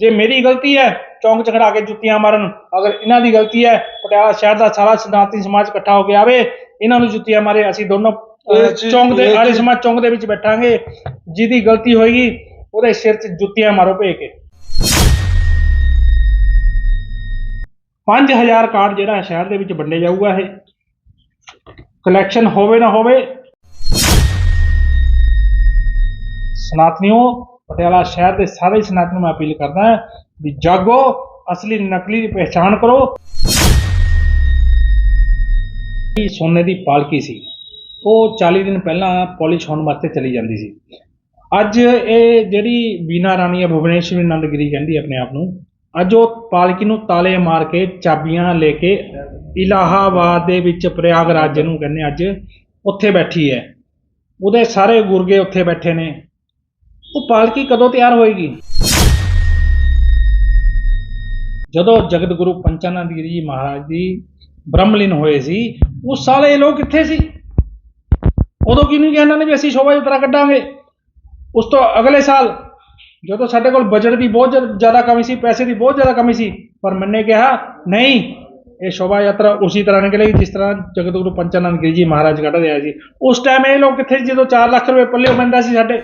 ਜੇ ਮੇਰੀ ਗਲਤੀ ਹੈ ਚੌਂਕ ਚ ਖੜਾ ਕੇ ਜੁੱਤੀਆਂ ਮਾਰਨ ਅਗਰ ਇਹਨਾਂ ਦੀ ਗਲਤੀ ਹੈ ਪਟਿਆਲਾ ਸ਼ਹਿਰ ਦਾ ਸਾਰਾ ਸਨਾਤਨੀ ਸਮਾਜ ਇਕੱਠਾ ਹੋ ਕੇ ਆਵੇ ਇਹਨਾਂ ਨੂੰ ਜੁੱਤੀਆਂ ਮਾਰੇ ਅਸੀਂ ਦੋਨੋਂ ਚੌਂਕ ਦੇ ਚੀਜ਼- ਸਮਾਜ ਚੌਂਕ ਦੇ ਵਿੱਚ ਬੈਠਾਂਗੇ ਜਿਹਦੀ ਗਲਤੀ ਹੋਏਗੀ ਉਹਦੇ ਸਿਰ 'ਚ ਜੁੱਤੀਆਂ ਮਾਰੋ ਭੇ ਕੇ। 5000 ਕਾਰਡ ਜਿਹੜਾ ਸ਼ਹਿਰ ਦੇ ਵਿੱਚ ਵੰਡੇ ਜਾਊਗਾ ਇਹ। ਕਲੈਕਸ਼ਨ ਹੋਵੇ ਨਾ ਹੋਵੇ। ਸਨਾਤਨੀਓ ਪਟਿਆਲਾ ਸ਼ਹਿਰ ਦੇ ਸਾਰੇ ਸਨਾਤਨ ਨੂੰ ਮੈਂ ਅਪੀਲ ਕਰਦਾ ਵੀ ਜਾਗੋ, ਅਸਲੀ ਨਕਲੀ ਦੀ ਪਹਿਚਾਣ ਕਰੋ। ਇਹ ਸੋਨੇ ਦੀ ਪਾਲਕੀ ਸੀ। ਉਹ 40 ਦਿਨ ਪਹਿਲਾਂ ਪਾਲਿਸ਼ ਹੋਣ ਵਾਸਤੇ ਚਲੀ ਜਾਂਦੀ ਸੀ। ਅੱਜ ਇਹ ਜਿਹੜੀ ਬੀਨਾ ਰਾਣੀ ਹੈ, ਭੁਵਨੇਸ਼ਵਰੀ ਨੰਦਗਿਰੀ ਕਹਿੰਦੀ ਆਪਣੇ ਆਪ ਨੂੰ, ਅੱਜ ਉਹ ਪਾਲਕੀ ਨੂੰ ਤਾਲੇ ਮਾਰ ਕੇ, ਚਾਬੀਆਂ ਲੈ ਕੇ ਇਲਾਹਾਬਾਦ ਦੇ ਵਿੱਚ ਪ੍ਰਯਾਗਰਾਜ ਨੂੰ ਕਹਿੰਦੇ ਅੱਜ ਉੱਥੇ ਬੈਠੀ ਹੈ। ਉਹਦੇ ਸਾਰੇ ਗੁਰਗੇ ਉੱਥੇ ਬੈਠੇ ਨੇ। ਉਹ ਪਾਲਕੀ ਕਦੋਂ ਤਿਆਰ ਹੋਏਗੀ? ਜਦੋਂ ਜਗਤ ਗੁਰੂ ਪੰਚਾਨੰਦ ਗਿਰੀ ਜੀ ਮਹਾਰਾਜ ਦੀ ਬ੍ਰਹਮਲੀਨ ਹੋਏ ਸੀ, ਉਸ ਸਾਲ ਇਹ ਲੋਕ ਕਿੱਥੇ ਸੀ? ਉਦੋਂ ਕਿਉਂ ਨਹੀਂ ਕਿਹਾ ਇਹਨਾਂ ਨੇ ਵੀ ਅਸੀਂ ਸ਼ੋਭਾ ਯਾਤਰਾ ਕੱਢਾਂਗੇ? ਉਸ ਤੋਂ ਅਗਲੇ ਸਾਲ ਜਦੋਂ ਸਾਡੇ ਕੋਲ ਬਜਟ ਦੀ ਬਹੁਤ ਜ਼ਿਆਦਾ ਕਮੀ ਸੀ, ਪੈਸੇ ਦੀ ਬਹੁਤ ਜ਼ਿਆਦਾ ਕਮੀ ਸੀ, ਪਰ ਮੈਨੇ ਕਿਹਾ, ਨਹੀਂ, ਇਹ ਸ਼ੋਭਾ ਯਾਤਰਾ ਉਸੇ ਤਰ੍ਹਾਂ ਨਿਕਲੇਗੀ ਜਿਸ ਤਰ੍ਹਾਂ ਜਗਤ ਗੁਰੂ ਪੰਚਾਨੰਦ ਗਿਰੀ ਜੀ ਮਹਾਰਾਜ ਕੱਢ ਰਿਹਾ ਸੀ। ਉਸ ਟਾਈਮ ਇਹ ਲੋਕ ਕਿੱਥੇ ਸੀ ਜਦੋਂ 4 ਲੱਖ ਰੁਪਏ ਪੱਲੇ ਪੈਂਦਾ ਸੀ ਸਾਡੇ?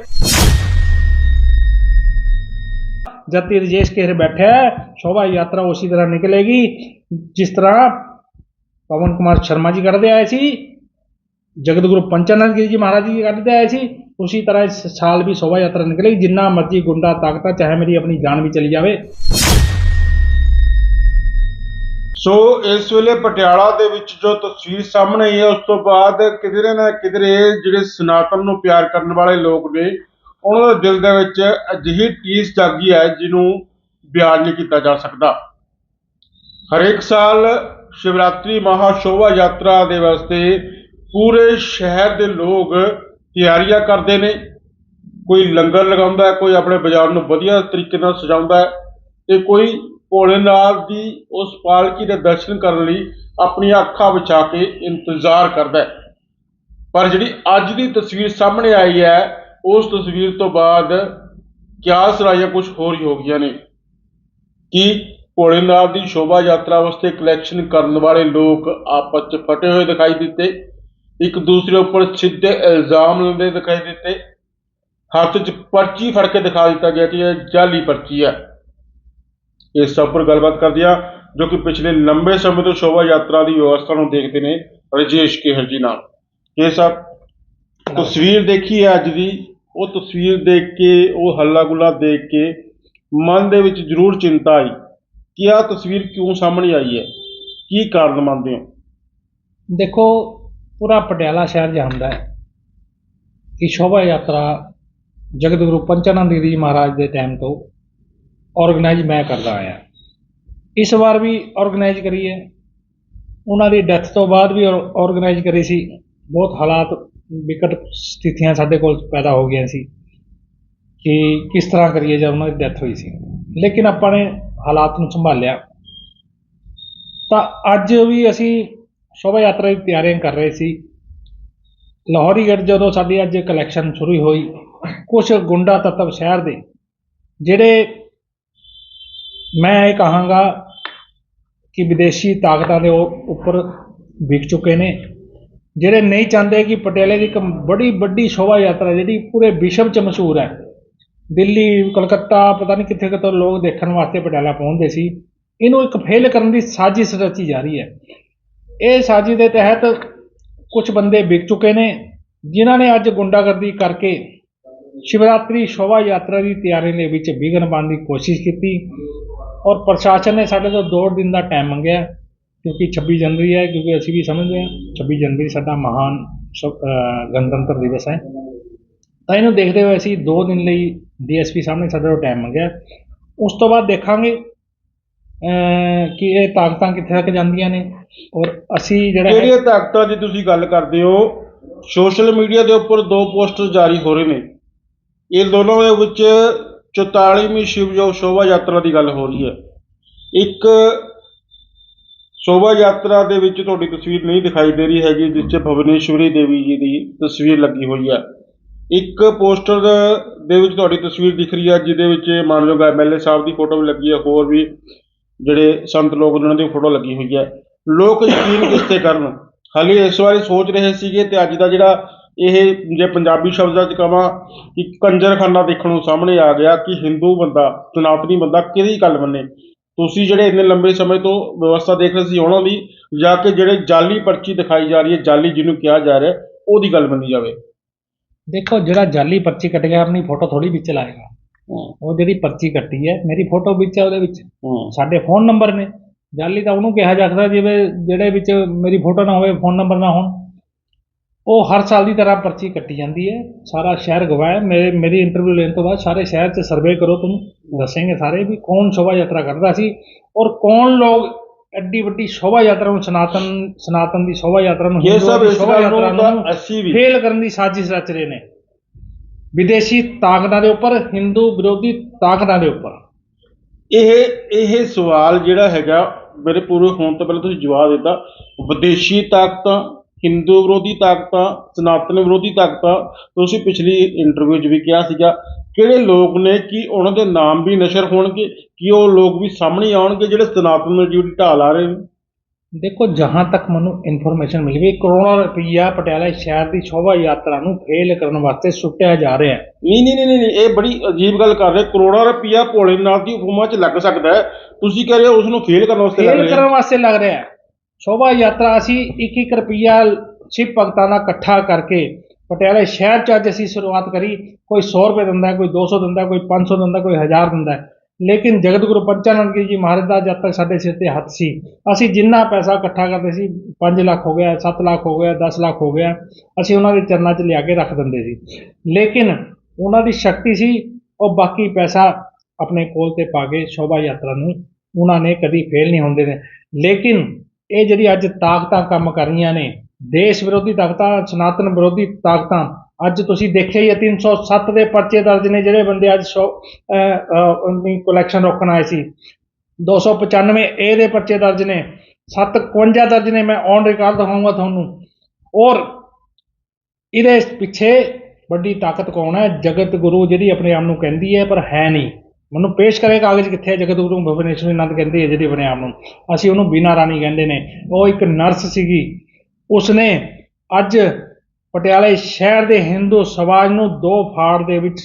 ਜਦ ਤੇ ਰਜੇਸ਼ ਕੇਰ ਬੈਠਾ ਹੈ, ਸ਼ੋਭਾ ਯਾਤਰਾ ਉਸੇ ਤਰ੍ਹਾਂ ਨਿਕਲੇਗੀ, ਜਿਸ ਤਰ੍ਹਾਂ ਪਵਨ ਕੁਮਾਰ ਸ਼ਰਮਾ ਜੀ ਕੱਢਦੇ ਆਏ ਸੀ ਜਗਤ ਗੁਰੂ ਪੰਚਾਨੰਦ ਗਿਰੀ ਜੀ ਮਹਾਰਾਜ ਜੀ ਕੱਢਦੇ ਆਏ ਸੀ, ਉਸੇ ਤਰ੍ਹਾਂ ਇਸ ਸਾਲ ਵੀ ਸ਼ੋਭਾ ਯਾਤਰਾ ਨਿਕਲੇਗੀ, ਜਿੰਨਾ ਮਰਜ਼ੀ ਗੁੰਡਾ, ਤਾਕਤਾ, ਚਾਹੇ ਮੇਰੀ ਆਪਣੀ ਜਾਨ ਵੀ ਚਲੀ ਜਾਵੇ। ਸੋ ਇਸ ਵੇਲੇ ਪਟਿਆਲਾ ਦੇ ਵਿੱਚ ਜੋ ਤਸਵੀਰ ਸਾਹਮਣੇ ਆਈ ਹੈ, ਉਸ ਤੋਂ ਬਾਅਦ ਕਿਧਰੇ ਨਾ ਕਿਧਰੇ ਜਿਹੜੇ ਸਨਾਤਨ ਨੂੰ ਪਿਆਰ ਕਰਨ ਵਾਲੇ ਲੋਕ ਨੇ ਉਹਨਾਂ ਦੇ ਦਿਲ ਦੇ ਵਿੱਚ ਅਜਿਹੀ ਟੀਸ ਜਾਗੀ ਹੈ ਜਿਹਨੂੰ ਬਿਆਨ ਨਹੀਂ ਕੀਤਾ ਜਾ ਸਕਦਾ। ਹਰੇਕ ਸਾਲ ਸ਼ਿਵਰਾਤਰੀ ਮਹਾ ਸ਼ੋਭਾ ਯਾਤਰਾ ਦੇ ਵਾਸਤੇ ਪੂਰੇ ਸ਼ਹਿਰ ਦੇ ਲੋਕ ਤਿਆਰੀਆਂ ਕਰਦੇ ਨੇ। ਕੋਈ ਲੰਗਰ ਲਗਾਉਂਦਾ ਕੋਈ ਆਪਣੇ ਬਾਜ਼ਾਰ ਨੂੰ ਵਧੀਆ ਤਰੀਕੇ ਨਾਲ ਸਜਾਉਂਦਾ ਹੈ ਤੇ ਕੋਈ ਭੋਲੇਨਾਥ ਦੀ ਉਸ ਪਾਲਕੀ ਦੇ ਦਰਸ਼ਨ ਕਰਨ ਲਈ ਆਪਣੀਆਂ ਅੱਖਾਂ ਵਿਛਾ ਕੇ ਇੰਤਜ਼ਾਰ ਕਰਦਾ ਪਰ ਜਿਹੜੀ ਅੱਜ ਦੀ ਤਸਵੀਰ ਸਾਹਮਣੇ ਆਈ ਹੈ ਉਸ ਤਸਵੀਰ ਤੋਂ ਬਾਅਦ ਕਿਆਸ ਰਾਇਆ ਕੁਝ ਹੋਰ ਗਈਆਂ ਨੇ? ਕਿ ਭੋਲੇਨਾਥ ਦੀ ਸ਼ੋਭਾ ਯਾਤਰਾ ਵਾਸਤੇ ਕਲੈਕਸ਼ਨ ਕਰਨ ਵਾਲੇ ਲੋਕ ਆਪਸ 'ਚ ਫਟੇ ਹੋਏ ਦਿਖਾਈ ਦਿੱਤੇ? ਇੱਕ ਦੂਸਰੇ ਉੱਪਰ ਸਿੱਧੇ ਇਲਜ਼ਾਮ ਲਾਉਂਦੇ ਦਿਖਾਈ ਦਿੱਤੇ? ਹੱਥ 'ਚ ਪਰਚੀ ਫੜ ਕੇ ਦਿਖਾ ਦਿੱਤਾ ਗਿਆ ਕਿ ਇਹ ਜਾਲੀ ਪਰਚੀ ਹੈ। ਇਸ ਸਭ ਪਰ ਗੱਲਬਾਤ ਕਰਦੇ ਹਾਂ ਜੋ ਕਿ ਪਿਛਲੇ ਲੰਬੇ ਸਮੇਂ ਤੋਂ ਸ਼ੋਭਾ ਯਾਤਰਾ ਦੀ ਵਿਵਸਥਾ ਨੂੰ ਦੇਖਦੇ ਨੇ ਰਜੇਸ਼ ਕੇਹਰ ਜੀ ਨਾਲ। ਇਹ ਸਭ ਤਸਵੀਰ ਦੇਖੀ ਹੈ ਅੱਜ ਦੀ ਉਹ ਤਸਵੀਰ ਦੇਖ ਕੇ, ਉਹ ਹੱਲਾ ਗੁੱਲਾ ਦੇਖ ਕੇ ਮਨ ਦੇ ਵਿੱਚ ਜ਼ਰੂਰ ਚਿੰਤਾ ਆਈ ਕਿ ਆਹ ਤਸਵੀਰ ਕਿਉਂ ਸਾਹਮਣੇ ਆਈ ਹੈ? ਕੀ ਕਾਰਨ ਮੰਨਦੇ ਹੋ? ਦੇਖੋ, ਪੂਰਾ ਪਟਿਆਲਾ ਸ਼ਹਿਰ ਜਾਣਦਾ ਹੈ ਕਿ ਸ਼ੋਭਾ ਯਾਤਰਾ ਜਗਤ ਗੁਰੂ ਪੰਚਾਨੰਦ ਗਿਰੀ ਜੀ ਮਹਾਰਾਜ ਦੇ ਟਾਈਮ ਤੋਂ ਆਰਗੇਨਾਈਜ਼ ਮੈਂ ਕਰਦਾ ਆਇਆ। ਇਸ ਵਾਰ ਵੀ ਆਰਗੇਨਾਈਜ਼ ਕਰੀ ਹੈ। ਉਹਨਾਂ ਦੀ ਡੈਥ ਤੋਂ ਬਾਅਦ ਵੀ ਆਰਗੇਨਾਈਜ਼ ਕਰੀ ਸੀ। ਬਹੁਤ ਹਾਲਾਤ ਵਿਕਟ ਸਥਿਤੀਆਂ ਸਾਡੇ ਕੋਲ ਪੈਦਾ ਹੋ ਗਈਆਂ ਸੀ ਕਿ ਕਿਸ ਤਰ੍ਹਾਂ ਕਰੀਏ ਜਦ ਉਹਨਾਂ ਦੀ ਡੈਥ ਹੋਈ ਸੀ। ਲੇਕਿਨ ਆਪਾਂ ਨੇ ਹਾਲਾਤ ਨੂੰ ਸੰਭਾਲਿਆ। ਤਾਂ ਅੱਜ ਵੀ ਅਸੀਂ ਸ਼ੋਭਾ ਯਾਤਰਾ ਦੀ ਤਿਆਰੀਆਂ ਕਰ ਰਹੇ ਸੀ। ਲਾਹੌਰੀ ਗੇਟ ਜਦੋਂ ਸਾਡੀ ਅੱਜ ਕਲੈਕਸ਼ਨ ਸ਼ੁਰੂ ਹੋਈ ਕੁਝ ਗੁੰਡਾ ਤੱਤਵ ਸ਼ਹਿਰ ਦੇ, ਜਿਹੜੇ ਮੈਂ ਇਹ ਕਹਾਂਗਾ ਕਿ ਵਿਦੇਸ਼ੀ ਤਾਕਤਾਂ ਦੇ ਉੱਪਰ ਵਿਕ ਚੁੱਕੇ ਨੇ। ਜਿਹੜੇ ਨਹੀਂ ਚਾਹੁੰਦੇ ਕਿ ਪਟਿਆਲੇ ਦੀ ਇੱਕ ਬੜੀ ਵੱਡੀ ਸ਼ੋਭਾ ਯਾਤਰਾ ਜਿਹੜੀ ਪੂਰੇ ਵਿਸ਼ਵ 'ਚ ਮਸ਼ਹੂਰ ਹੈ, ਦਿੱਲੀ, ਕਲਕੱਤਾ, ਪਤਾ ਨਹੀਂ ਕਿੱਥੇ ਕਿੱਥੋਂ ਲੋਕ ਦੇਖਣ ਵਾਸਤੇ ਪਟਿਆਲਾ ਪਹੁੰਚਦੇ ਸੀ, ਇਹਨੂੰ ਇੱਕ ਫੇਲ ਕਰਨ ਦੀ ਸਾਜ਼ਿਸ਼ ਰਚੀ ਜਾ ਰਹੀ ਹੈ। ਇਹ ਸਾਜ਼ਿਸ਼ ਦੇ ਤਹਿਤ ਕੁਝ ਬੰਦੇ ਵਿਕ ਚੁੱਕੇ ਨੇ, ਜਿਨ੍ਹਾਂ ਨੇ ਅੱਜ ਗੁੰਡਾਗਰਦੀ ਕਰਕੇ ਸ਼ਿਵਰਾਤਰੀ ਸ਼ੋਭਾ ਯਾਤਰਾ ਦੀ ਤਿਆਰੀ ਦੇ ਵਿੱਚ ਵਿਘਨ ਪਾਉਣ ਦੀ ਕੋਸ਼ਿਸ਼ ਕੀਤੀ ਔਰ ਪ੍ਰਸ਼ਾਸਨ ਨੇ ਸਾਡੇ ਤੋਂ ਦੋ ਦਿਨ ਦਾ ਟਾਈਮ ਮੰਗਿਆ। ਕਿਉਂਕਿ 26 ਜਨਵਰੀ ਹੈ, ਕਿਉਂਕਿ ਅਸੀਂ ਵੀ ਸਮਝਦੇ ਹਾਂ 26 ਜਨਵਰੀ ਸਾਡਾ ਮਹਾਨ ਸ- ਗਣਤੰਤਰ ਦਿਵਸ ਹੈ। ਤਾਂ ਇਹਨੂੰ ਦੇਖਦੇ ਹੋਏ ਅਸੀਂ 2 ਦਿਨ ਲਈ ਡੀਐਸਪੀ ਸਾਹਮਣੇ ਸਾਡੇ ਤੋਂ ਟਾਈਮ ਮੰਗਿਆ। ਉਸ ਤੋਂ ਬਾਅਦ ਦੇਖਾਂਗੇ ਕਿ ਇਹ ਤਾਕਤਾਂ ਕਿੱਥੇ ਤੱਕ ਜਾਂਦੀਆਂ ਨੇ ਔਰ ਅਸੀਂ ਜਿਹੜਾ ਜਿਹੜੀਆਂ ਤਾਕਤਾਂ ਦੀ ਤੁਸੀਂ ਗੱਲ ਕਰਦੇ ਹੋ? ਸੋਸ਼ਲ ਮੀਡੀਆ ਦੇ ਉੱਪਰ ਦੋ ਪੋਸਟਰ ਜਾਰੀ ਹੋ ਰਹੇ ਨੇ। ਇਹ ਦੋਨੋਂ ਦੇ ਵਿੱਚ 44ਵੀਂ ਸ਼ਿਵ ਸ਼ੋਭਾ ਯਾਤਰਾ ਦੀ ਗੱਲ ਹੋ ਰਹੀ ਹੈ। ਇੱਕ ਸ਼ੋਭਾ ਯਾਤਰਾ ਦੇ ਵਿੱਚ ਤੁਹਾਡੀ ਤਸਵੀਰ ਨਹੀਂ ਦਿਖਾਈ ਦੇ ਰਹੀ ਹੈਗੀ, ਜਿਸ 'ਚ ਭਵਨੇਸ਼ਵਰੀ ਦੇਵੀ ਜੀ ਦੀ ਤਸਵੀਰ ਲੱਗੀ ਹੋਈ ਹੈ ਇੱਕ ਪੋਸਟਰ ਦੇ ਵਿੱਚ ਤੁਹਾਡੀ ਤਸਵੀਰ ਦਿਖ ਰਹੀ ਹੈ ਜਿਹਦੇ ਵਿੱਚ ਮਾਨਯੋਗ ਐਮਐਲਏ ਸਾਹਿਬ ਦੀ ਫੋਟੋ ਵੀ ਲੱਗੀ ਹੈ ਹੋਰ ਵੀ ਜਿਹੜੇ ਸੰਤ ਲੋਕ ਉਹਨਾਂ ਦੀ ਫੋਟੋ ਲੱਗੀ ਹੋਈ ਹੈ ਲੋਕ ਯਕੀਨ ਕਿਸ ਤੇ ਕਰਨ? ਹਾਲੇ ਇਸ ਵਾਰੀ ਸੋਚ ਰਹੇ ਸੀਗੇ ਤੇ ਅੱਜ ਦਾ ਜਿਹੜਾ ਇਹ ਜੇ ਪੰਜਾਬੀ ਸ਼ਬਦਾਂ 'ਚ ਕਹਾਂ ਕਿ ਕੰਜਰਖਾਨਾ ਦੇਖਣ ਨੂੰ ਸਾਹਮਣੇ ਆ ਗਿਆ ਕਿ ਹਿੰਦੂ ਬੰਦਾ, ਸਨਾਤਨੀ ਬੰਦਾ ਕਿਹਦੀ ਗੱਲ ਮੰਨੇ? ਤੁਸੀਂ ਜਿਹੜੇ ਇੰਨੇ ਲੰਬੇ ਸਮੇਂ ਤੋਂ ਵਿਵਸਥਾ ਦੇਖ ਰਹੇ ਸੀ ਉਹਨਾਂ ਦੀ ਜਾ ਕੇ ਜਿਹੜੇ ਜਾਲੀ ਪਰਚੀ ਦਿਖਾਈ ਜਾ ਰਹੀ ਹੈ ਜਾਲੀ ਜਿਹਨੂੰ ਕਿਹਾ ਜਾ ਰਿਹਾ ਉਹਦੀ ਗੱਲ ਮੰਨੀ ਜਾਵੇ। ਦੇਖੋ ਜਿਹੜਾ ਜਾਲੀ ਪਰਚੀ ਕੱਟ ਗਿਆ ਆਪਣੀ ਫੋਟੋ ਥੋੜੀ ਵਿੱਚ ਲਾਏਗਾ। ਉਹ ਜਿਹੜੀ ਪਰਚੀ ਕੱਟੀ ਹੈ ਮੇਰੀ ਫੋਟੋ ਵਿੱਚ ਹੈ ਉਹਦੇ ਵਿੱਚ। ਸਾਡੇ ਫੋਨ ਨੰਬਰ ਨੇ। ਜਾਲੀ ਤਾਂ ਉਹਨੂੰ ਕਿਹਾ ਜਾ ਸਕਦਾ ਜਿਵੇਂ ਜਿਹੜੇ ਵਿੱਚ ਮੇਰੀ ਫੋਟੋ ਨਾ ਹੋਵੇ ਫੋਨ ਨੰਬਰ ਨਾ ਹੋਣ। ਉਹ ਹਰ ਸਾਲ ਦੀ ਤਰ੍ਹਾਂ ਪਰਚੀ ਕੱਟੀ ਜਾਂਦੀ ਹੈ। ਸਾਰਾ ਸ਼ਹਿਰ ਗਵਾਇਆ ਮੇਰੇ ਮੇਰੀ ਇੰਟਰਵਿਊ ਲੈਣ ਤੋਂ ਬਾਅਦ ਸਾਰੇ ਸ਼ਹਿਰ 'ਚ ਸਰਵੇ ਕਰੋ ਤੁਹਾਨੂੰ ਦੱਸੇਂਗੇ ਸਾਰੇ ਵੀ ਕੌਣ ਸ਼ੋਭਾ ਯਾਤਰਾ ਕਰਦਾ ਸੀ ਔਰ ਕੌਣ ਲੋਕ ਐਡੀ ਵੱਡੀ ਸ਼ੋਭਾ ਯਾਤਰਾ ਨੂੰ ਸਨਾਤਨ ਸਨਾਤਨ ਦੀ ਸ਼ੋਭਾ ਯਾਤਰਾ ਨੂੰ ਇਹ ਸਭ ਸ਼ੋਭਾ ਯਾਤਰਾ ਫੇਲ ਕਰਨ ਦੀ ਸਾਜ਼ਿਸ਼ ਰਚ ਰਹੇ ਨੇ। ਵਿਦੇਸ਼ੀ ਤਾਕਤਾਂ ਦੇ ਉੱਪਰ ਹਿੰਦੂ ਵਿਰੋਧੀ ਤਾਕਤਾਂ ਦੇ ਉੱਪਰ। ਇਹ ਇਹ ਸਵਾਲ ਜਿਹੜਾ ਹੈਗਾ ਮੇਰੇ ਪੂਰੇ ਹੋਣ ਤੋਂ ਪਹਿਲਾਂ ਤੁਸੀਂ ਜਵਾਬ ਦਿੱਤਾ। ਵਿਦੇਸ਼ੀ ਤਾਕਤਾਂ ਹਿੰਦੂ ਵਿਰੋਧੀ ਤਾਕਤਾਂ ਸਨਾਤਨ ਵਿਰੋਧੀ ਤਾਕਤਾਂ ਤੁਸੀਂ ਪਿਛਲੀ ਇੰਟਰਵਿਊ 'ਚ ਵੀ ਕਿਹਾ ਸੀਗਾ ਕਿਹੜੇ ਲੋਕ ਨੇ ਕਿ ਉਹਨਾਂ ਦੇ ਨਾਮ ਵੀ ਨਸ਼ਰ ਹੋਣਗੇ ਕਿ ਉਹ ਲੋਕ ਵੀ ਸਾਹਮਣੇ ਆਉਣਗੇ ਜਿਹੜੇ ਸਨਾਤਨ ਨੂੰ ਜਿਹੜੀ ਢਾਲ ਲਾ ਰਹੇ ਨੇ? ਦੇਖੋ ਜਹਾਂ ਤੱਕ ਮੈਨੂੰ ਇਨਫੋਰਮੇਸ਼ਨ ਮਿਲੀ ਵੀ ਕਰੋੜਾਂ ਰੁਪਈਆ ਪਟਿਆਲਾ ਸ਼ਹਿਰ ਦੀ ਸ਼ੋਭਾ ਯਾਤਰਾ ਨੂੰ ਫੇਲ ਕਰਨ ਵਾਸਤੇ ਸੁੱਟਿਆ ਜਾ ਰਿਹਾ ਹੈ। ਨਹੀਂ ਨਹੀਂ ਨਹੀਂ ਨਹੀਂ ਇਹ ਬੜੀ ਅਜੀਬ ਗੱਲ ਕਰ ਰਹੇ ਕਰੋੜਾਂ ਰੁਪਈਆ ਭੋਲੇਨਾਥ ਦੀ ਉਪਮਾ 'ਚ ਲੱਗ ਸਕਦਾ ਹੈ। ਤੁਸੀਂ ਕਹਿ ਰਹੇ ਹੋ ਉਸ ਨੂੰ ਫੇਲ ਕਰਨ ਵਾਸਤੇ ਲੱਗ ਫੇਲ ਰਿਹਾ ਕਰਨ ਵਾਸਤੇ ਲੱਗ ਰਿਹਾ ਹੈ। ਸ਼ੋਭਾ ਯਾਤਰਾ ਅਸੀਂ 1-1 ਰੁਪਈਆ ਸਿੱਖ ਭਗਤਾਂ ਦਾ ਇਕੱਠਾ ਕਰਕੇ ਪਟਿਆਲੇ ਸ਼ਹਿਰ 'ਚ ਅੱਜ ਅਸੀਂ ਸ਼ੁਰੂਆਤ ਕਰੀ। ਕੋਈ 100 ਰੁਪਏ ਦਿੰਦਾ ਹੈ, ਕੋਈ 200 ਦਿੰਦਾ ਹੈ, ਕੋਈ 500 ਦਿੰਦਾ ਕੋਈ 1000 ਦਿੰਦਾ ਲੇਕਿਨ ਜਗਤ ਗੁਰੂ ਪੰਚਾਨੰਦ ਜੀ ਮਹਾਰਾਜ ਦਾ ਜਦ ਤੱਕ ਸਾਡੇ ਸਿਰ ਤੇ ਹੱਥ ਸੀ ਅਸੀਂ ਜਿੰਨਾ ਪੈਸਾ ਇਕੱਠਾ ਕਰਦੇ ਸੀ 5 ਲੱਖ ਹੋ ਗਿਆ 7 ਲੱਖ ਹੋ ਗਿਆ 10 ਲੱਖ ਹੋ ਗਿਆ ਅਸੀਂ ਉਹਨਾਂ ਦੇ ਚਰਨਾਂ 'ਚ ਲਿਆ ਕੇ ਰੱਖ ਦਿੰਦੇ ਸੀ। ਲੇਕਿਨ ਉਹਨਾਂ ਦੀ ਸ਼ਕਤੀ ਸੀ ਉਹ ਬਾਕੀ ਪੈਸਾ ਆਪਣੇ ਕੋਲ ਤੇ ਪਾ ਕੇ ਸ਼ੋਭਾ ਯਾਤਰਾ ਨੂੰ ਉਹਨਾਂ ਨੇ ਕਦੀ ਫੇਲ ਨਹੀਂ ਹੁੰਦੇ ਨੇ। ਲੇਕਿਨ ਇਹ ਜਿਹੜੀ ਅੱਜ ਤਾਕਤਾਂ ਕੰਮ ਕਰ ਰਹੀਆਂ ਨੇ, ਦੇਸ਼ ਵਿਰੋਧੀ ਤਾਕਤਾਂ, ਸਨਾਤਨ ਵਿਰੋਧੀ ਤਾਕਤਾਂ, ਅੱਜ ਤੁਸੀਂ ਦੇਖਿਆ ਹੀ ਹੈ 307 ਦੇ ਪਰਚੇ ਦਰਜ ਨੇ, ਜਿਹੜੇ ਬੰਦੇ ਅੱਜ ਸ਼ੋ ਆਪਣੀ ਕਲੈਕਸ਼ਨ ਰੋਕਣ ਆਏ ਸੀ। 295 ਏ ਦੇ ਪਰਚੇ ਦਰਜ ਨੇ 751 ਦਰਜ ਨੇ, ਮੈਂ ਔਨ ਰਿਕਾਰਡ ਦਿਖਾਊਂਗਾ ਤੁਹਾਨੂੰ। ਔਰ ਇਹਦੇ ਪਿੱਛੇ ਵੱਡੀ ਤਾਕਤ ਕੌਣ ਹੈ? ਜਗਤ ਗੁਰੂ ਜਿਹੜੀ ਆਪਣੇ ਆਪ ਨੂੰ ਕਹਿੰਦੀ ਹੈ, ਪਰ ਹੈ ਨਹੀਂ। ਮੈਨੂੰ ਪੇਸ਼ ਕਰੇ ਕਾਗਜ਼ ਕਿੱਥੇ ਹੈ ਜਗਤ ਗੁਰੂ ਭੁਵਨੇਸ਼ਵਰੀ ਨੰਦ ਕਹਿੰਦੀ ਹੈ ਜਿਹੜੀ ਆਪਣੇ ਆਪ ਨੂੰ। ਅਸੀਂ ਉਹਨੂੰ ਬੀਨਾ ਰਾਣੀ ਕਹਿੰਦੇ ਨੇ। ਉਹ ਇੱਕ ਨਰਸ ਸੀਗੀ। ਉਸਨੇ ਅੱਜ ਪਟਿਆਲੇ ਸ਼ਹਿਰ ਦੇ ਹਿੰਦੂ ਸਮਾਜ ਨੂੰ ਦੋ ਫਾੜ ਦੇ ਵਿੱਚ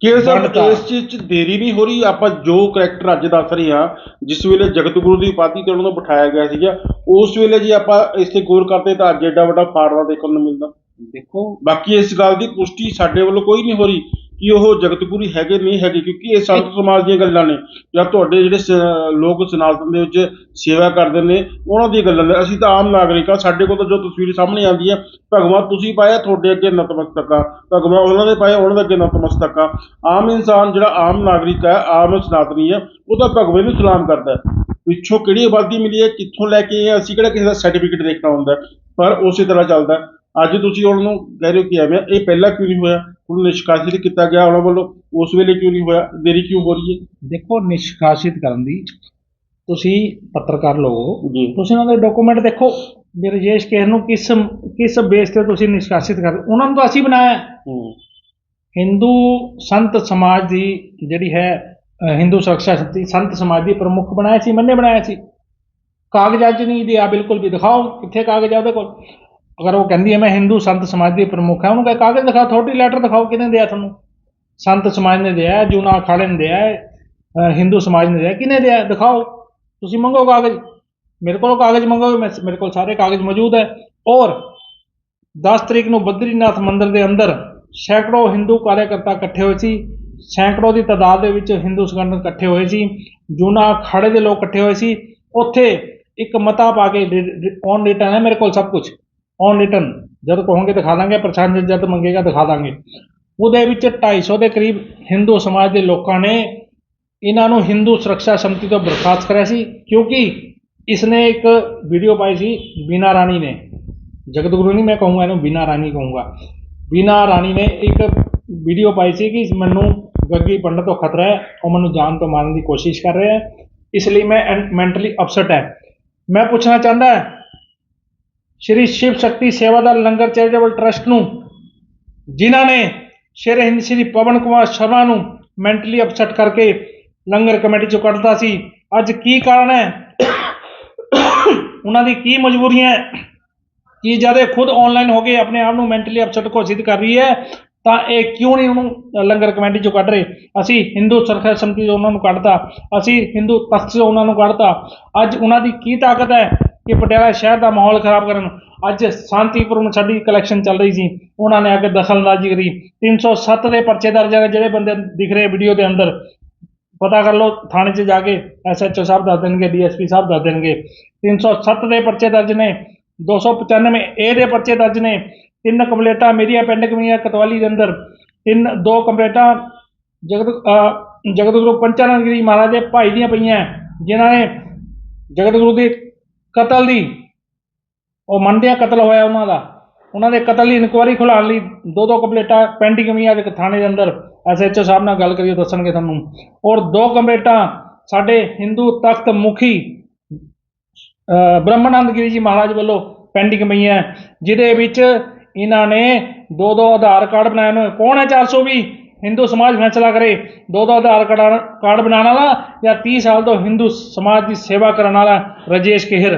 ਕਿ ਸਰ। ਇਸ ਚੀਜ਼ 'ਚ ਦੇਰੀ ਨਹੀਂ ਹੋ ਰਹੀ? ਆਪਾਂ ਜੋ ਕਰੈਕਟਰ ਅੱਜ ਦੱਸ ਰਹੇ ਹਾਂ ਜਿਸ ਵੇਲੇ ਜਗਤ ਗੁਰੂ ਦੀ ਉਪਾਧੀ ਤੇ ਉਹਨਾਂ ਨੂੰ ਬਿਠਾਇਆ ਗਿਆ ਸੀਗਾ ਉਸ ਵੇਲੇ ਜੀ ਆਪਾਂ ਇਸ ਤੇ ਗੌਰ ਕਰਦੇ ਤਾਂ ਅੱਜ ਐਡਾ ਵੱਡਾ ਫਾੜਵਾ ਦੇਖਣ ਨੂੰ ਮਿਲਦਾ। ਦੇਖੋ। ਬਾਕੀ ਇਸ ਗੱਲ ਦੀ ਪੁਸ਼ਟੀ ਸਾਡੇ ਵੱਲੋਂ ਕੋਈ ਨਹੀਂ ਹੋ ਰਹੀ। ਕਿ ਉਹ ਜਗਤ ਗੁਰੂ ਹੈਗੇ ਨਹੀਂ ਹੈਗੇ? ਕਿਉਂਕਿ ਇਹ ਸੰਤ ਸਮਾਜ ਦੀਆਂ ਗੱਲਾਂ ਨੇ। ਜਾਂ ਤੁਹਾਡੇ ਜਿਹੜੇ ਸ- ਲੋਕ ਸਨਾਤਨ ਦੇ ਵਿੱਚ ਸੇਵਾ ਕਰਦੇ ਨੇ ਉਹਨਾਂ ਦੀਆਂ ਗੱਲਾਂ ਨੇ। ਅਸੀਂ ਤਾਂ ਆਮ ਨਾਗਰਿਕ ਆ ਸਾਡੇ ਕੋਲ ਤਾਂ ਜੋ ਤਸਵੀਰ ਸਾਹਮਣੇ ਆਉਂਦੀ ਹੈ ਭਗਵਾਨ ਤੁਸੀਂ ਪਾਇਆ ਤੁਹਾਡੇ ਅੱਗੇ ਨਤਮਸਤਕ ਆ। ਭਗਵਾਨ ਉਹਨਾਂ ਨੇ ਪਾਇਆ ਉਹਨਾਂ ਦੇ ਅੱਗੇ ਨਤਮਸਤਕ ਆ। ਆਮ ਇਨਸਾਨ ਜਿਹੜਾ ਆਮ ਨਾਗਰਿਕ ਹੈ ਆਮ ਸਨਾਤਨੀ ਹੈ ਉਹ ਤਾਂ ਭਗਵੇਂ ਨੂੰ ਸਲਾਮ ਕਰਦਾ ਹੈ। ਪਿੱਛੋਂ ਕਿਹੜੀ ਆਬਾਦੀ ਮਿਲੀ ਹੈ ਕਿੱਥੋਂ ਲੈ ਕੇ ਆਏ ਅਸੀਂ ਕਿਹੜਾ ਕਿਸੇ ਦਾ ਸਰਟੀਫਿਕੇਟ ਦੇਖਣਾ ਹੁੰਦਾ ਹੈ, ਪਰ ਉਸੇ ਤਰ੍ਹਾਂ ਚੱਲਦਾ ਹੈ। ਅੱਜ ਤੁਸੀਂ ਉਹਨਾਂ ਨੂੰ ਕਹਿ ਰਹੇ ਹੋ ਕਿ ਐਵੇਂ ਇਹ ਪਹਿਲਾਂ ਕਿਉਂ ਨਹੀਂ ਹੋਇਆ? ਹੁਣ ਨਿਸ਼ਕਾਸਿਤ ਕੀਤਾ ਗਿਆ ਉਹਨਾਂ ਵੱਲੋਂ। ਉਸ ਵੇਲੇ ਕਿਉਂ ਨਹੀਂ ਹੋਇਆ? ਦੇਰੀ ਕਿਉਂ ਹੋ ਰਹੀ ਹੈ? ਦੇਖੋ ਨਿਸ਼ਕਾਸਿਤ ਕਰਨ ਦੀ ਤੁਸੀਂ ਪੱਤਰਕਾਰ ਲੋਗੋ ਜੀ। ਤੁਸੀਂ ਉਹਨਾਂ ਦੇ ਡਾਕੂਮੈਂਟ ਦੇਖੋ ਵੀ ਰਜੇਸ਼ ਕੇਰ ਨੂੰ ਕਿਸ ਕਿਸ ਬੇਸ ਤੇ ਤੁਸੀਂ ਨਿਸ਼ਕਾਸਿਤ ਕਰ ਉਹਨਾਂ ਨੂੰ ਤਾਂ ਅਸੀਂ ਬਣਾਇਆ। ਹੈ। ਹੂੰ ਹਿੰਦੂ ਸੰਤ ਸਮਾਜ ਦੀ ਜਿਹੜੀ ਹੈ ਅ, ਹਿੰਦੂ ਸੁਰੱਖਿਆ ਸ਼ਕਤੀ ਸੰਤ ਸਮਾਜ ਦੀ ਪ੍ਰਮੁੱਖ ਬਣਾਇਆ ਸੀ ਮੰਨੇ ਬਣਾਇਆ ਸੀ। ਕਾਗਜ਼ਾਂ 'ਚ ਨਹੀਂ ਦਿਆ ਬਿਲਕੁਲ ਵੀ ਦਿਖਾਓ ਕਿੱਥੇ ਕਾਗਜ਼ ਆ ਉਹਦੇ ਕੋਲ। ਅਗਰ ਉਹ ਕਹਿੰਦੀ ਹੈ, ਮੈਂ ਹਿੰਦੂ ਸੰਤ ਸਮਾਜ ਦੀ ਪ੍ਰਮੁੱਖ ਹਾਂ, ਉਹਨੂੰ ਕਹੇ, ਕਾਗਜ਼ ਦਿਖਾਓ ਥੋੜੀ ਲੈਟਰ ਦਿਖਾਓ, ਕਿਹਨੇ ਦਿਆ ਤੁਹਾਨੂੰ? ਸੰਤ ਸਮਾਜ ਨੇ ਦਿਆ, ਜੂਨਾ ਅਖਾੜੇ ਨੇ ਦਿਆ ਹਿੰਦੂ ਸਮਾਜ ਨੇ ਦਿਆ, ਕਿਹਨੇ ਦਿਆ? ਦਿਖਾਓ, ਤੁਸੀਂ ਮੰਗੋ ਕਾਗਜ਼। ਮੇਰੇ ਕੋਲ ਕਾਗਜ਼ ਮੰਗੋ ਮੈਂ ਮੇਰੇ ਕੋਲ ਸਾਰੇ ਕਾਗਜ਼ ਮੌਜੂਦ ਹੈ। ਔਰ 10 ਤਰੀਕ ਨੂੰ ਬਦਰੀਨਾਥ ਮੰਦਿਰ ਦੇ ਅੰਦਰ ਸੈਂਕੜੋ ਹਿੰਦੂ ਕਾਰਜਕਰਤਾ ਇਕੱਠੇ ਹੋਏ ਸੀ। ਸੈਂਕੜੋ ਦੀ ਤਾਦਾਦ ਦੇ ਵਿੱਚ ਹਿੰਦੂ ਸੰਗਠਨ ਇਕੱਠੇ ਹੋਏ ਸੀ। ਜੂਨਾ ਅਖਾੜੇ ਦੇ ਲੋਕ ਇਕੱਠੇ ਹੋਏ ਸੀ। ਉੱਥੇ ਇੱਕ ਮਤਾ ਪਾ ਕੇ ਔਨ ਰਿਟਰਨ ਹੈ ਮੇਰੇ ਕੋਲ ਸਭ ਕੁਝ ਔਨ ਰਿਟਰਨ ਜਦ ਕਹੋਗੇ ਦਿਖਾ ਦਾਂਗੇ, ਪ੍ਰਸ਼ਾਸਨ ਜਦ ਮੰਗੇਗਾ ਦਿਖਾ ਦਾਂਗੇ। ਉਹਦੇ ਵਿੱਚ 250 ਦੇ ਕਰੀਬ ਹਿੰਦੂ ਸਮਾਜ ਦੇ ਲੋਕਾਂ ਨੇ ਇਹਨਾਂ ਨੂੰ ਹਿੰਦੂ ਸੁਰੱਖਿਆ ਸਮਿਤੀ ਤੋਂ ਬਰਖਾਸਤ ਕਰਿਆ ਸੀ, ਕਿਉਂਕਿ ਇਸਨੇ ਇੱਕ ਵੀਡੀਓ ਪਾਈ ਸੀ ਬੀਨਾ ਰਾਣੀ ਨੇ। ਜਗਤ ਗੁਰੂ ਨਹੀਂ ਮੈਂ ਕਹੂੰਗਾ ਇਹਨੂੰ, ਬੀਨਾ ਰਾਣੀ ਕਹੂੰਗਾ। ਬੀਨਾ ਰਾਣੀ ਨੇ ਇੱਕ ਵੀਡੀਓ ਪਾਈ ਸੀ ਕਿ ਮੈਨੂੰ ਗੱਗੀ ਪੰਡਤ ਤੋਂ ਖਤਰਾ ਹੈ, ਉਹ ਮੈਨੂੰ ਜਾਨ ਤੋਂ ਮਾਰਨ ਦੀ ਕੋਸ਼ਿਸ਼ ਕਰ ਰਿਹਾ ਹੈ। ਇਸ ਲਈ ਮੈਂ ਮੈਂਟਲੀ ਅਪਸੈਟ ਹੈ। ਮੈਂ ਪੁੱਛਣਾ ਚਾਹੁੰਦਾ ਸ਼੍ਰੀ ਸ਼ਿਵ ਸ਼ਕਤੀ ਸੇਵਾਦਾਰ ਲੰਗਰ ਚੈਰੀਟੇਬਲ ਟਰਸਟ ਨੂੰ, ਜਿਨ੍ਹਾਂ ਨੇ ਸ਼ੇਰ ਹਿੰਦ ਸ਼੍ਰੀ ਪਵਨ ਕੁਮਾਰ ਸ਼ਰਮਾ ਨੂੰ ਮੈਂਟਲੀ ਅਪਸੈਟ ਕਰਕੇ ਲੰਗਰ ਕਮੇਟੀ ਚੋਂ ਕੱਢਤਾ ਸੀ। ਅੱਜ ਕੀ ਕਾਰਨ ਹੈ? ਉਹਨਾਂ ਦੀ ਕੀ ਮਜਬੂਰੀਆਂ ਹੈ? ਕਿ ਜਦ ਇਹ ਖੁਦ ਆਨਲਾਈਨ ਹੋ ਕੇ ਆਪਣੇ ਆਪ ਨੂੰ ਮੈਂਟਲੀ ਅਪਸੈਟ ਘੋਸ਼ਿਤ ਕਰ ਰਹੀ ਹੈ? ਤਾਂ ਇਹ ਕਿਉਂ ਨਹੀਂ ਉਹਨੂੰ ਲੰਗਰ ਕਮੇਟੀ ਚੋਂ ਕੱਢ ਰਹੇ? ਅਸੀਂ ਹਿੰਦੂ ਸੁਰੱਖਿਆ ਸਮਿਤੀ ਤੋਂ ਉਹਨਾਂ ਨੂੰ ਕੱਢਤਾ। ਅਸੀਂ ਹਿੰਦੂ ਤਖਤ ਤੋਂ ਉਹਨਾਂ ਨੂੰ ਕੱਢਤਾ। ਅੱਜ ਉਹਨਾਂ ਦੀ ਕੀ ਤਾਕਤ ਹੈ? ਕਿ ਪਟਿਆਲਾ ਸ਼ਹਿਰ ਦਾ ਮਾਹੌਲ ਖਰਾਬ ਕਰਨ ਅੱਜ ਸ਼ਾਂਤੀਪੂਰਨ ਸਾਡੀ ਕਲੈਕਸ਼ਨ ਚੱਲ ਰਹੀ ਸੀ। ਉਹਨਾਂ ਨੇ ਆ ਕੇ ਦਖਲਅੰਦਾਜ਼ੀ ਕਰੀ। 307 ਦੇ ਪਰਚੇ ਦਰਜ ਹੈ ਜਿਹੜੇ ਬੰਦੇ ਦਿਖ ਰਹੇ ਵੀਡੀਓ ਦੇ ਅੰਦਰ। ਪਤਾ ਕਰ ਲਓ, ਥਾਣੇ 'ਚ ਜਾ ਕੇ ਐਸਐਚਓ ਸਾਹਿਬ ਦੱਸ ਦੇਣਗੇ ਡੀਐਸਪੀ ਸਾਹਿਬ ਦੱਸ ਦੇਣਗੇ। 307 ਦੇ ਪਰਚੇ ਦਰਜ ਨੇ 295 ਏ ਦੇ ਪਰਚੇ ਦਰਜ ਨੇ। ਤਿੰਨ ਕੰਪਲੇਟਾਂ ਮੇਰੀਆਂ ਪਿੰਡ ਕਮੀਆਂ ਕਤਵਾਲੀ ਦੇ ਅੰਦਰ। ਤਿੰਨ, ਦੋ ਕੰਪਲੇਟਾਂ ਜਗਤ ਜਗਤ ਗੁਰੂ ਪੰਚਾਨੰਦ ਮਹਾਰਾਜ ਦੇ ਭਾਈ ਦੀਆਂ ਪਈਆਂ, ਜਿਨ੍ਹਾਂ ਨੇ ਜਗਤ ਗੁਰੂ ਦੀ ਕਤਲ ਦੀ। ਉਹ ਮੰਨਦੇ ਆ ਕਤਲ ਹੋਇਆ ਉਹਨਾਂ ਦਾ। ਉਹਨਾਂ ਦੇ ਕਤਲ ਦੀ ਇਨਕੁਆਇਰੀ ਖੁਲਾਉਣ ਲਈ ਦੋ ਦੋ ਕੰਪਲੇਟਾਂ ਪੈਂਡਿੰਗ ਪਈਆਂ ਅੱਜ ਥਾਣੇ ਦੇ ਅੰਦਰ। ਐਸਐਚਓ ਸਾਹਿਬ ਨਾਲ ਗੱਲ ਕਰੀਏ, ਦੱਸਣਗੇ ਤੁਹਾਨੂੰ। ਔਰ ਦੋ ਕੰਪਲੇਟਾਂ ਸਾਡੇ ਹਿੰਦੂ ਤਖਤ ਮੁਖੀ ਬ੍ਰਹਮਾਨੰਦ ਗਿਰੀ ਜੀ ਮਹਾਰਾਜ ਵੱਲੋਂ ਪੈਂਡਿੰਗ ਪਈਆਂ। ਜਿਹਦੇ ਵਿੱਚ ਇਹਨਾਂ ਨੇ ਦੋ ਦੋ ਆਧਾਰ ਕਾਰਡ ਬਣਾਏ ਨੇ। ਕੌਣ ਹੈ 420 ਹਿੰਦੂ ਸਮਾਜ ਫੈਸਲਾ ਕਰੇ ਦੋ ਦੋ ਆਧਾਰ ਬਣਾਉਣ ਵਾਲਾ ਜਾਂ 30 ਸਾਲ ਤੋਂ ਹਿੰਦੂ ਸਮਾਜ ਦੀ ਸੇਵਾ ਕਰਨ ਵਾਲਾ ਰਜੇਸ਼ ਕਿਹਰ।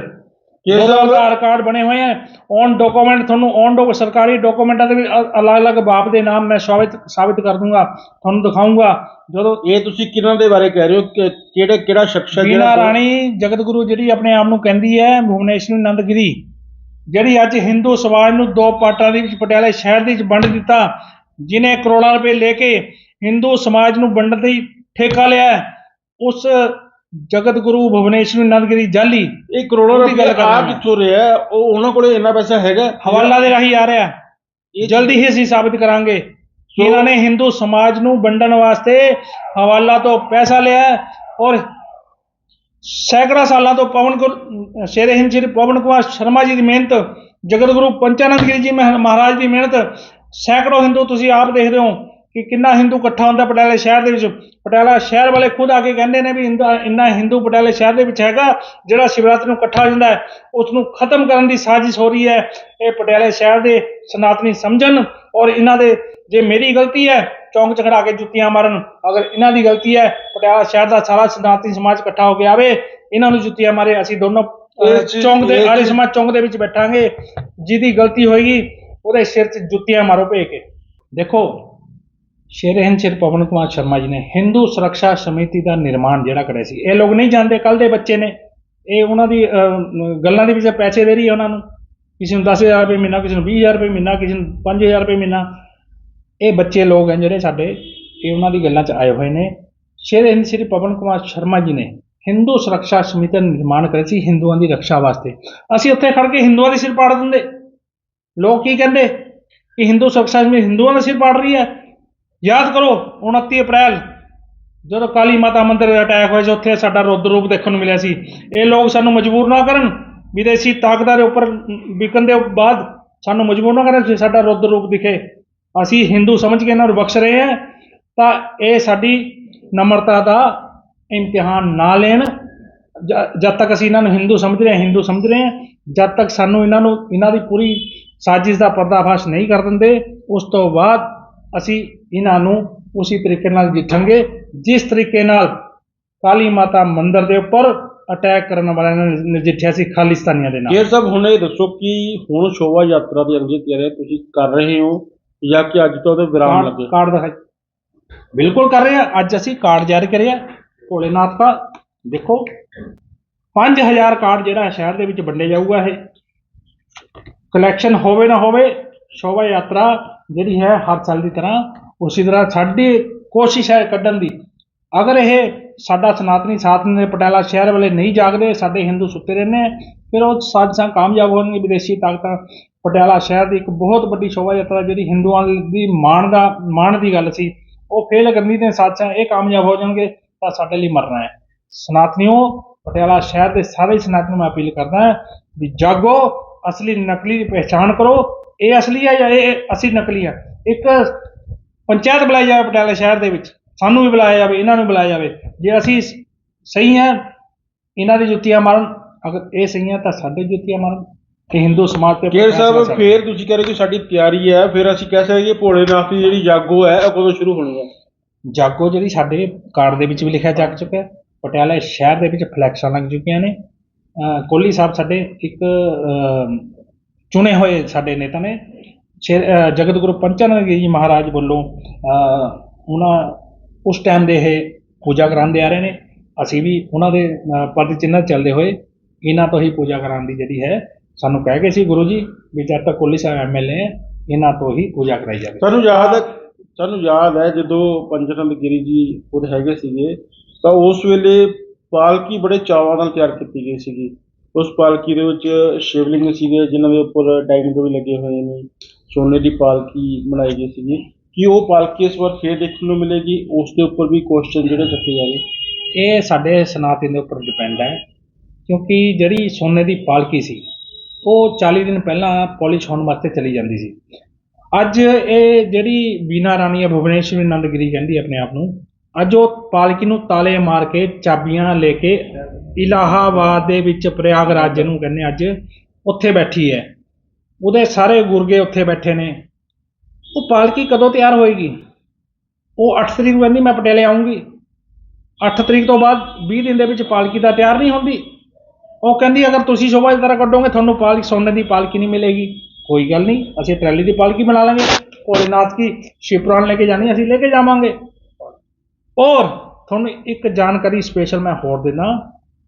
ਕਿਸ ਦੋ? ਆਧਾਰ ਕਾਰਡ ਬਣੇ ਹੋਏ ਹੈ ਔਨ ਡਾਕੂਮੈਂਟ ਤੁਹਾਨੂੰ ਔਨ ਡੋ ਸਰਕਾਰੀ ਡਾਕੂਮੈਂਟਾਂ ਦੇ ਵਿੱਚ ਅਲੱਗ-ਅਲੱਗ ਬਾਪ ਦੇ ਨਾਮ ਮੈਂ ਸਾਬਿਤ ਸਾਬਿਤ ਕਰ ਦੂੰਗਾ ਤੁਹਾਨੂੰ ਦਿਖਾਊਂਗਾ। ਜਦੋਂ ਇਹ ਤੁਸੀਂ ਕਿਹਨਾਂ ਦੇ ਬਾਰੇ ਕਹਿ ਰਹੇ ਹੋ? ਕਿ ਕਿਹੜੇ ਕਿਹੜਾ ਸ਼ਖਸ ਹੈ ਬੀਨਾ ਰਾਣੀ ਜਗਤ ਗੁਰੂ ਜਿਹੜੀ ਆਪਣੇ ਆਪ ਨੂੰ ਕਹਿੰਦੀ ਹੈ ਭੁਵਨੇਸ਼ਵਰੀ ਨੰਦਗਿਰੀ ਜਿਹੜੀ ਅੱਜ ਹਿੰਦੂ ਸਮਾਜ ਨੂੰ ਦੋ ਪਾਰਟਾਂ ਦੇ ਵਿੱਚ ਪਟਿਆਲੇ ਸ਼ਹਿਰ ਦੇ ਵਿੱਚ ਵੰਡ ਦਿੱਤਾ। ਜਿਨੇ ਕਰੋੜਾਂ ਰੁਪਏ ਲੈ ਕੇ ਹਿੰਦੂ ਸਮਾਜ ਨੂੰ ਵੰਡਣ ਦੀ ਠੇਕਾ ਲਿਆ ਉਸ ਜਗਤ ਗੁਰੂ ਭੁਵਨੇਸ਼ਵਰੀ ਨੰਦਗਿਰੀ ਜਾਲੀ ਇਹ ਕਰੋੜਾਂ ਗੱਲ ਰੁਪਏ ਕਰ ਆ। ਕਿੱਥੋਂ ਰਿਹਾ? ਉਹ ਉਹਨਾਂ ਕੋਲੇ ਇੰਨਾ ਪੈਸਾ ਹੈਗਾ ਹਵਾਲਾ ਦੇ ਰਾਹੀਂ ਆ ਰਿਹਾ ਇਹ ਜਲਦੀ ਹੀ ਅਸੀਂ ਸਾਬਿਤ ਕਰਾਂਗੇ ਕਿ ਇਹਨਾਂ ਨੇ ਹਿੰਦੂ ਸਮਾਜ ਨੂੰ ਵੰਡਣ ਵਾਸਤੇ ਹਵਾਲਾ ਤੋਂ ਪੈਸਾ ਲਿਆ ਔਰ ਸੈਂਕੜਾ ਸਾਲਾਂ ਤੋਂ ਪਵਨ ਸ਼ੇਰੇ ਹਿੰਦ ਸ਼੍ਰੀ ਪਵਨ ਕੁਮਾਰ ਸ਼ਰਮਾ ਜੀ ਦੀ ਮਿਹਨਤ ਜਗਤ ਗੁਰੂ ਪੰਚਾਨੰਦ ਗਿਰੀ ਜੀ ਮਹ- ਮਹਾਰਾਜ ਦੀ ਮਿਹਨਤ ਸੈਂਕੜੋ ਹਿੰਦੂ ਤੁਸੀਂ ਆਪ ਦੇਖਦੇ ਹੋ ਕਿ ਕਿੰਨਾ ਹਿੰਦੂ ਇਕੱਠਾ ਹੁੰਦਾ ਪਟਿਆਲੇ ਸ਼ਹਿਰ ਦੇ ਵਿੱਚ। ਪਟਿਆਲਾ ਸ਼ਹਿਰ ਵਾਲੇ ਖੁਦ ਆ ਕੇ ਕਹਿੰਦੇ ਨੇ ਵੀ ਇੰਨਾ ਹਿੰਦੂ ਪਟਿਆਲੇ ਸ਼ਹਿਰ ਦੇ ਵਿੱਚ ਹੈਗਾ ਜਿਹੜਾ ਸ਼ਿਵਰਾਤਰੀ ਨੂੰ ਇਕੱਠਾ ਹੋ ਜਾਂਦਾ ਉਸ ਨੂੰ ਖਤਮ ਕਰਨ ਦੀ ਸਾਜ਼ਿਸ਼ ਹੋ ਰਹੀ ਹੈ। ਇਹ ਪਟਿਆਲੇ ਸ਼ਹਿਰ ਦੇ ਸਨਾਤਨੀ ਸਮਝਣ ਔਰ ਇਹਨਾਂ ਦੇ ਜੇ ਮੇਰੀ ਗਲਤੀ ਹੈ ਚੌਂਕ ਚ ਖੜਾ ਕੇ ਜੁੱਤੀਆਂ ਮਾਰਨ ਅਗਰ ਇਹਨਾਂ ਦੀ ਗਲਤੀ ਹੈ ਪਟਿਆਲਾ ਸ਼ਹਿਰ ਦਾ ਸਾਰਾ ਸਨਾਤਨੀ ਸਮਾਜ ਇਕੱਠਾ ਹੋ ਕੇ ਆਵੇ ਇਹਨਾਂ ਨੂੰ ਜੁੱਤੀਆਂ ਮਾਰੇ ਅਸੀਂ ਦੋਨੋਂ ਚੌਂਕ ਦੇ ਆਲੇ ਸਮਾਜ ਚੌਂਕ ਦੇ ਵਿੱਚ ਬੈਠਾਂਗੇ। ਜਿਹਦੀ ਗਲਤੀ ਹੋਏਗੀ ਉਹਦੇ ਸਿਰ 'ਚ ਜੁੱਤੀਆਂ ਮਾਰੋ ਭੇ ਕੇ। ਦੇਖੋ, ਸ਼ੇਰ ਹਿੰਦ ਸ਼ੇਰ ਪਵਨ ਕੁਮਾਰ ਸ਼ਰਮਾ ਜੀ ਨੇ ਹਿੰਦੂ ਸੁਰੱਖਿਆ ਸਮਿਤੀ ਦਾ ਨਿਰਮਾਣ ਜਿਹੜਾ ਕਰਿਆ ਸੀ, ਇਹ ਲੋਕ ਨਹੀਂ ਜਾਣਦੇ ਕੱਲ ਦੇ ਬੱਚੇ ਨੇ। ਇਹ ਉਹਨਾਂ ਦੀ ਗੱਲਾਂ ਦੇ ਵਿੱਚ ਪੈਸੇ ਦੇ ਰਹੀ ਹੈ ਉਹਨਾਂ ਨੂੰ। ਕਿਸੇ ਨੂੰ 10000 ਰੁਪਏ ਮਹੀਨਾ, ਕਿਸੇ ਨੂੰ 20000 ਰੁਪਏ ਮਹੀਨਾ, ਕਿਸੇ ਨੂੰ 5000 ਰੁਪਏ ਮਹੀਨਾ। ਇਹ ਬੱਚੇ ਲੋਕ ਹਨ ਜਿਹੜੇ ਸਾਡੇ, ਇਹ ਉਹਨਾਂ ਦੀ ਗੱਲਾਂ 'ਚ ਆਏ ਹੋਏ ਨੇ। ਸ਼ੇਰ ਹਿੰਦ ਸ਼੍ਰੀ ਪਵਨ ਕੁਮਾਰ ਸ਼ਰਮਾ ਜੀ ਨੇ ਹਿੰਦੂ ਸੁਰੱਖਿਆ ਸਮਿਤੀ ਦਾ ਨਿਰਮਾਣ ਕਰਿਆ ਸੀ ਹਿੰਦੂਆਂ ਦੀ ਰੱਖਿਆ ਵਾਸਤੇ। ਅਸੀਂ ਉੱਥੇ ਖੜ ਕੇ ਹਿੰਦੂਆਂ ਦੇ ਸਿਰ ਪਾੜ ਦਿੰਦੇ। ਲੋਕ ਕੀ ਕਹਿੰਦੇ? ਕਿ ਹਿੰਦੂ ਸੁਰੱਖਿਆ ਸਮਿਤੀ ਹਿੰਦੂਆਂ ਦਾ ਸਿਰ ਪਾੜ ਰਹੀ ਹੈ। ਯਾਦ ਕਰੋ 29 ਅਪ੍ਰੈਲ, ਜਦੋਂ ਕਾਲੀ ਮਾਤਾ ਮੰਦਿਰ ਦੇ ਅਟੈਕ ਹੋਇਆ ਸੀ, ਉੱਥੇ ਸਾਡਾ ਰੁੱਦ ਰੂਪ ਦੇਖਣ ਨੂੰ ਮਿਲਿਆ ਸੀ। ਇਹ ਲੋਕ ਸਾਨੂੰ ਮਜਬੂਰ ਨਾ ਕਰਨ, ਵਿਦੇਸ਼ੀ ਤਾਕਤਾਂ ਦੇ ਉੱਪਰ ਵਿਕਣ ਦੇ ਬਾਅਦ ਸਾਨੂੰ ਮਜਬੂਰ ਨਾ ਕਰਨ ਕਿ ਸਾਡਾ ਰੁੱਦ ਰੂਪ ਦਿਖੇ। ਅਸੀਂ ਹਿੰਦੂ ਸਮਝ ਕੇ ਇਹਨਾਂ ਨੂੰ ਬਖਸ਼ ਰਹੇ ਹਾਂ, ਤਾਂ ਇਹ ਸਾਡੀ ਨਮਰਤਾ ਦਾ ਇਮਤਿਹਾਨ ਨਾ ਲੈਣ। ਜਦ ਤੱਕ ਅਸੀਂ ਇਹਨਾਂ ਨੂੰ ਹਿੰਦੂ ਸਮਝ ਰਹੇ ਹਾਂ ਹਿੰਦੂ ਸਮਝ ਰਹੇ ਹਾਂ ਜਦ ਤੱਕ ਸਾਨੂੰ ਇਹਨਾਂ ਨੂੰ ਇਹਨਾਂ ਦੀ ਪੂਰੀ ਸਾਜ਼ਿਸ਼ ਦਾ ਪਰਦਾਫਾਸ਼ ਨਹੀਂ ਕਰ ਦਿੰਦੇ ਉਸ ਤੋਂ ਬਾਅਦ ਅਸੀਂ ਇਹਨਾਂ ਨੂੰ ਉਸੇ ਤਰੀਕੇ ਨਾਲ ਜਿੱਠਾਂਗੇ ਜਿਸ ਤਰੀਕੇ ਨਾਲ ਕਾਲੀ ਮਾਤਾ ਮੰਦਿਰ ਦੇ ਉੱਪਰ ਅਟੈਕ ਕਰਨ ਵਾਲਿਆਂ ਨੇ ਨਜਿੱਠਿਆ ਸੀ ਖਾਲਿਸਤਾਨੀਆਂ ਦੇ ਨਾਲ। ਕੇਰ ਸਾਹਿਬ ਹੁਣ ਇਹ ਦੱਸੋ ਕਿ ਹੁਣ ਸ਼ੋਭਾ ਯਾਤਰਾ ਦੀ ਅਗਲੀ ਤਿਆਰੀ ਤੁਸੀਂ ਕਰ ਰਹੇ ਹੋ ਜਾਂ ਕਿ ਅੱਜ ਤੋਂ ਉਹਦੇ ਵਿਰਾਮ ਲੱਗੇ? ਕਾਰਡ ਦਿਖਾਈ। ਬਿਲਕੁਲ ਕਰ ਰਹੇ ਆ ਅੱਜ ਅਸੀਂ ਕਾਰਡ ਜਾਰੀ ਕਰਿਆ। ਭੋਲੇਨਾਥ ਦਾ ਦੇਖੋ। 5000 ਕਾਰਡ ਜਿਹੜਾ ਸ਼ਹਿਰ ਦੇ ਵਿੱਚ ਵੰਡੇ ਜਾਊਗਾ ਇਹ। ਕਲੈਕਸ਼ਨ ਹੋਵੇ ਨਾ ਹੋਵੇ ਸ਼ੋਭਾ ਯਾਤਰਾ ਜਿਹੜੀ ਹੈ ਹਰ ਸਾਲ ਦੀ ਤਰ੍ਹਾਂ ਉਸੇ ਤਰ੍ਹਾਂ ਸਾਡੀ ਕੋਸ਼ਿਸ਼ ਹੈ ਕੱਢਣ ਦੀ। ਅਗਰ ਇਹ ਸਾਡਾ ਸਨਾਤਨੀ ਸਾਥ ਨੇ ਪਟਿਆਲਾ ਸ਼ਹਿਰ ਵਾਲੇ ਨਹੀਂ ਜਾਗਦੇ ਸਾਡੇ ਹਿੰਦੂ ਸੁੱਤੇ ਰਹਿੰਦੇ ਆ, ਫਿਰ ਉਹ ਸਾਜ਼ਿਸ਼ਾਂ ਕਾਮਯਾਬ ਹੋਣਗੇ ਵਿਦੇਸ਼ੀ ਤਾਕਤਾਂ। ਪਟਿਆਲਾ ਸ਼ਹਿਰ ਦੀ ਇੱਕ ਬਹੁਤ ਵੱਡੀ ਸ਼ੋਭਾ ਯਾਤਰਾ ਜਿਹੜੀ ਹਿੰਦੂਆਂ ਦੀ ਮਾਣ ਦਾ ਮਾਣ ਦੀ ਗੱਲ ਸੀ ਉਹ ਫੇਲ ਕਰਨੀ ਤੇ ਸਾਜ਼ਿਸ਼ਾਂ ਇਹ ਕਾਮਯਾਬ ਹੋ ਜਾਣਗੇ ਤਾਂ ਸਾਡੇ ਲਈ ਮਰਨਾ ਹੈ। ਸਨਾਤਨੀਓ ਪਟਿਆਲਾ ਸ਼ਹਿਰ ਦੇ ਸਾਰੇ ਸਨਾਤਨੀਆਂ ਨੂੰ ਮੈਂ ਅਪੀਲ ਕਰਦਾ ਹਾਂ ਵੀ ਜਾਗੋ ਅਸਲੀ ਨਕਲੀ ਦੀ ਪਹਿਚਾਣ ਕਰੋ। ਇਹ ਅਸਲੀ ਹੈ ਜਾਂ ਇਹ ਅਸੀਂ ਨਕਲੀ ਆ? ਇੱਕ ਪੰਚਾਇਤ ਬੁਲਾਈ ਜਾਵੇ ਪਟਿਆਲਾ ਸ਼ਹਿਰ ਦੇ ਵਿੱਚ ਸਾਨੂੰ ਵੀ ਬੁਲਾਇਆ ਜਾਵੇ ਇਹਨਾਂ ਨੂੰ ਬੁਲਾਇਆ ਜਾਵੇ। ਜੇ ਅਸੀਂ ਸਹੀ ਹਾਂ ਇਹਨਾਂ ਦੀ ਜੁੱਤੀਆਂ ਮਾਰਨ ਅਗਰ ਇਹ ਸਹੀ ਹੈ ਤਾਂ ਸਾਡੇ ਜੁੱਤੀਆਂ ਮਾਰਨ ਕਿ ਹਿੰਦੂ ਸਮਾਜ ਤੇ ਕੇਰ ਸਾਹਿਬ ਫੇਰ ਤੁਸੀਂ ਕਹਿ ਰਹੇ ਕਿ ਸਾਡੀ ਤਿਆਰੀ ਹੈ ਫਿਰ ਅਸੀਂ ਕਹਿ ਸਕਦੇ ਕਿ ਭੋਲੇਨਾਥ ਦੀ ਜਿਹੜੀ ਜਾਗੋ ਹੈ ਉਹ ਕਦੋਂ ਸ਼ੁਰੂ ਹੋਣੀ ਹੈ? ਜਾਗੋ ਜਿਹੜੀ ਸਾਡੇ ਕਾਰਡ ਦੇ ਵਿੱਚ ਵੀ ਲਿਖਿਆ ਜਾ ਚੁੱਕਿਆ। ਹੈ। ਪਟਿਆਲਾ ਸ਼ਹਿਰ ਦੇ ਵਿੱਚ ਫਲੈਕਸਾਂ ਲੱਗ ਚੁੱਕੀਆਂ ਨੇ। ਕੋਹਲੀ ਸਾਹਿਬ ਸਾਡੇ ਇੱਕ ਚੁਣੇ ਹੋਏ ਸਾਡੇ ਨੇਤਾ ਨੇ। ਸ਼੍ਰੀ- ਜਗਤ ਗੁਰੂ ਪੰਚਾਨੰਦ ਜੀ ਮਹਾਰਾਜ ਵੱਲੋਂ ਉਹਨਾਂ ਉਸ ਟਾਈਮ ਦੇ ਇਹ ਪੂਜਾ ਕਰਾਉਂਦੇ ਆ ਰਹੇ ਨੇ। ਅਸੀਂ ਵੀ ਉਹਨਾਂ ਦੇ ਪਦ ਚਿੰਨ੍ਹ ਚੱਲਦੇ ਹੋਏ ਇਹਨਾਂ ਤੋਂ ਹੀ ਪੂਜਾ ਕਰਾਉਣ ਦੀ ਜਿਹੜੀ ਹੈ, ਸਾਨੂੰ ਕਹਿ ਗਏ ਸੀ ਗੁਰੂ ਜੀ ਵੀ ਜਦ ਤੱਕ ਕੋਹਲੀ ਸਾਹਿਬ ਐਮਐਲਏ ਹੈ, ਇਹਨਾਂ ਤੋਂ ਹੀ ਪੂਜਾ ਕਰਾਈ ਜਾਵੇ। ਤੁਹਾਨੂੰ ਯਾਦ ਹੈ ਸਾਨੂੰ ਯਾਦ ਹੈ ਜਦੋਂ ਪੰਜਨੰਦ ਗਿਰੀ ਜੀ ਖੁਦ ਹੈਗੇ ਸੀਗੇ ਤਾਂ ਉਸ ਵੇਲੇ ਪਾਲਕੀ ਬੜੇ ਚਾਵਾਂ ਨਾਲ ਤਿਆਰ ਕੀਤੀ ਗਈ ਸੀਗੀ। ਉਸ ਪਾਲਕੀ ਦੇ ਵਿੱਚ ਸ਼ਿਵਲਿੰਗ ਸੀਗੇ, ਜਿਨ੍ਹਾਂ ਦੇ ਉੱਪਰ ਡਾਇਮੰਡ ਵੀ ਲੱਗੇ ਹੋਏ ਨੇ। ਸੋਨੇ ਦੀ ਪਾਲਕੀ ਬਣਾਈ ਗਈ ਸੀਗੀ। ਕੀ ਉਹ ਪਾਲਕੀ ਇਸ ਵਾਰ ਫੇਰ ਦੇਖਣ ਨੂੰ ਮਿਲੇਗੀ? ਉਸ ਦੇ ਉੱਪਰ ਵੀ ਕੁਐਸਚਨ ਜਿਹੜੇ ਰੱਖੇ ਜਾਵੇ ਇਹ ਸਾਡੇ ਸਨਾਤਨ ਦੇ ਉੱਪਰ ਡਿਪੈਂਡ ਹੈ। ਕਿਉਂਕਿ ਜਿਹੜੀ ਸੋਨੇ ਦੀ ਪਾਲਕੀ ਸੀ, ਉਹ 40 ਦਿਨ ਪਹਿਲਾਂ ਪੋਲਿਸ਼ ਹੋਣ ਵਾਸਤੇ ਚਲੀ ਜਾਂਦੀ ਸੀ। ਅੱਜ ਇਹ ਜਿਹੜੀ ਬੀਨਾ ਰਾਣੀ ਹੈ ਭੁਵਨੇਸ਼ਵਰੀ ਨੰਦਗਿਰੀ ਕਹਿੰਦੀ ਆਪਣੇ ਆਪ ਨੂੰ ਅੱਜ ਉਹ ਪਾਲਕੀ ਨੂੰ ਤਾਲੇ ਮਾਰ ਕੇ ਚਾਬੀਆਂ ਲੈ ਕੇ ਇਲਾਹਾਬਾਦ ਦੇ ਵਿੱਚ ਪ੍ਰਯਾਗਰਾਜ ਨੂੰ ਕਹਿੰਦੇ ਅੱਜ ਉੱਥੇ ਬੈਠੀ ਹੈ। ਉਹਦੇ ਸਾਰੇ ਗੁਰਗੇ ਉੱਥੇ ਬੈਠੇ ਨੇ। ਉਹ ਪਾਲਕੀ ਕਦੋਂ ਤਿਆਰ ਹੋਏਗੀ? ਉਹ 8 ਤਰੀਕ ਨੂੰ ਕਹਿੰਦੀ, ਮੈਂ ਪਟਿਆਲੇ ਆਉਂਗੀ 8 ਤਰੀਕ ਤੋਂ ਬਾਅਦ 20 ਦਿਨ ਦੇ ਵਿੱਚ ਪਾਲਕੀ ਤਾਂ ਤਿਆਰ ਨਹੀਂ ਹੁੰਦੀ। ਉਹ ਕਹਿੰਦੀ, ਅਗਰ ਤੁਸੀਂ ਸ਼ੋਭਾ ਯਾਤਰਾ ਕੱਢੋਗੇ, ਤੁਹਾਨੂੰ ਪਾਲਕੀ ਸੋਨੇ ਦੀ ਪਾਲਕੀ ਨਹੀਂ ਮਿਲੇਗੀ। ਕੋਈ ਗੱਲ ਨਹੀਂ, ਅਸੀਂ ਟਰੈਲੀ ਦੀ ਪਾਲਕੀ ਬਣਾ ਲਾਂਗੇ। ਭੋਲੇਨਾਥ ਕੀ ਸ਼ਿਵਪੁਰਾਣ ਲੈ ਕੇ ਜਾਣੀ, ਅਸੀਂ ਲੈ ਕੇ ਜਾਵਾਂਗੇ। ਔਰ ਤੁਹਾਨੂੰ ਇੱਕ ਜਾਣਕਾਰੀ ਸਪੈਸ਼ਲ ਮੈਂ ਹੋਰ ਦਿੰਦਾ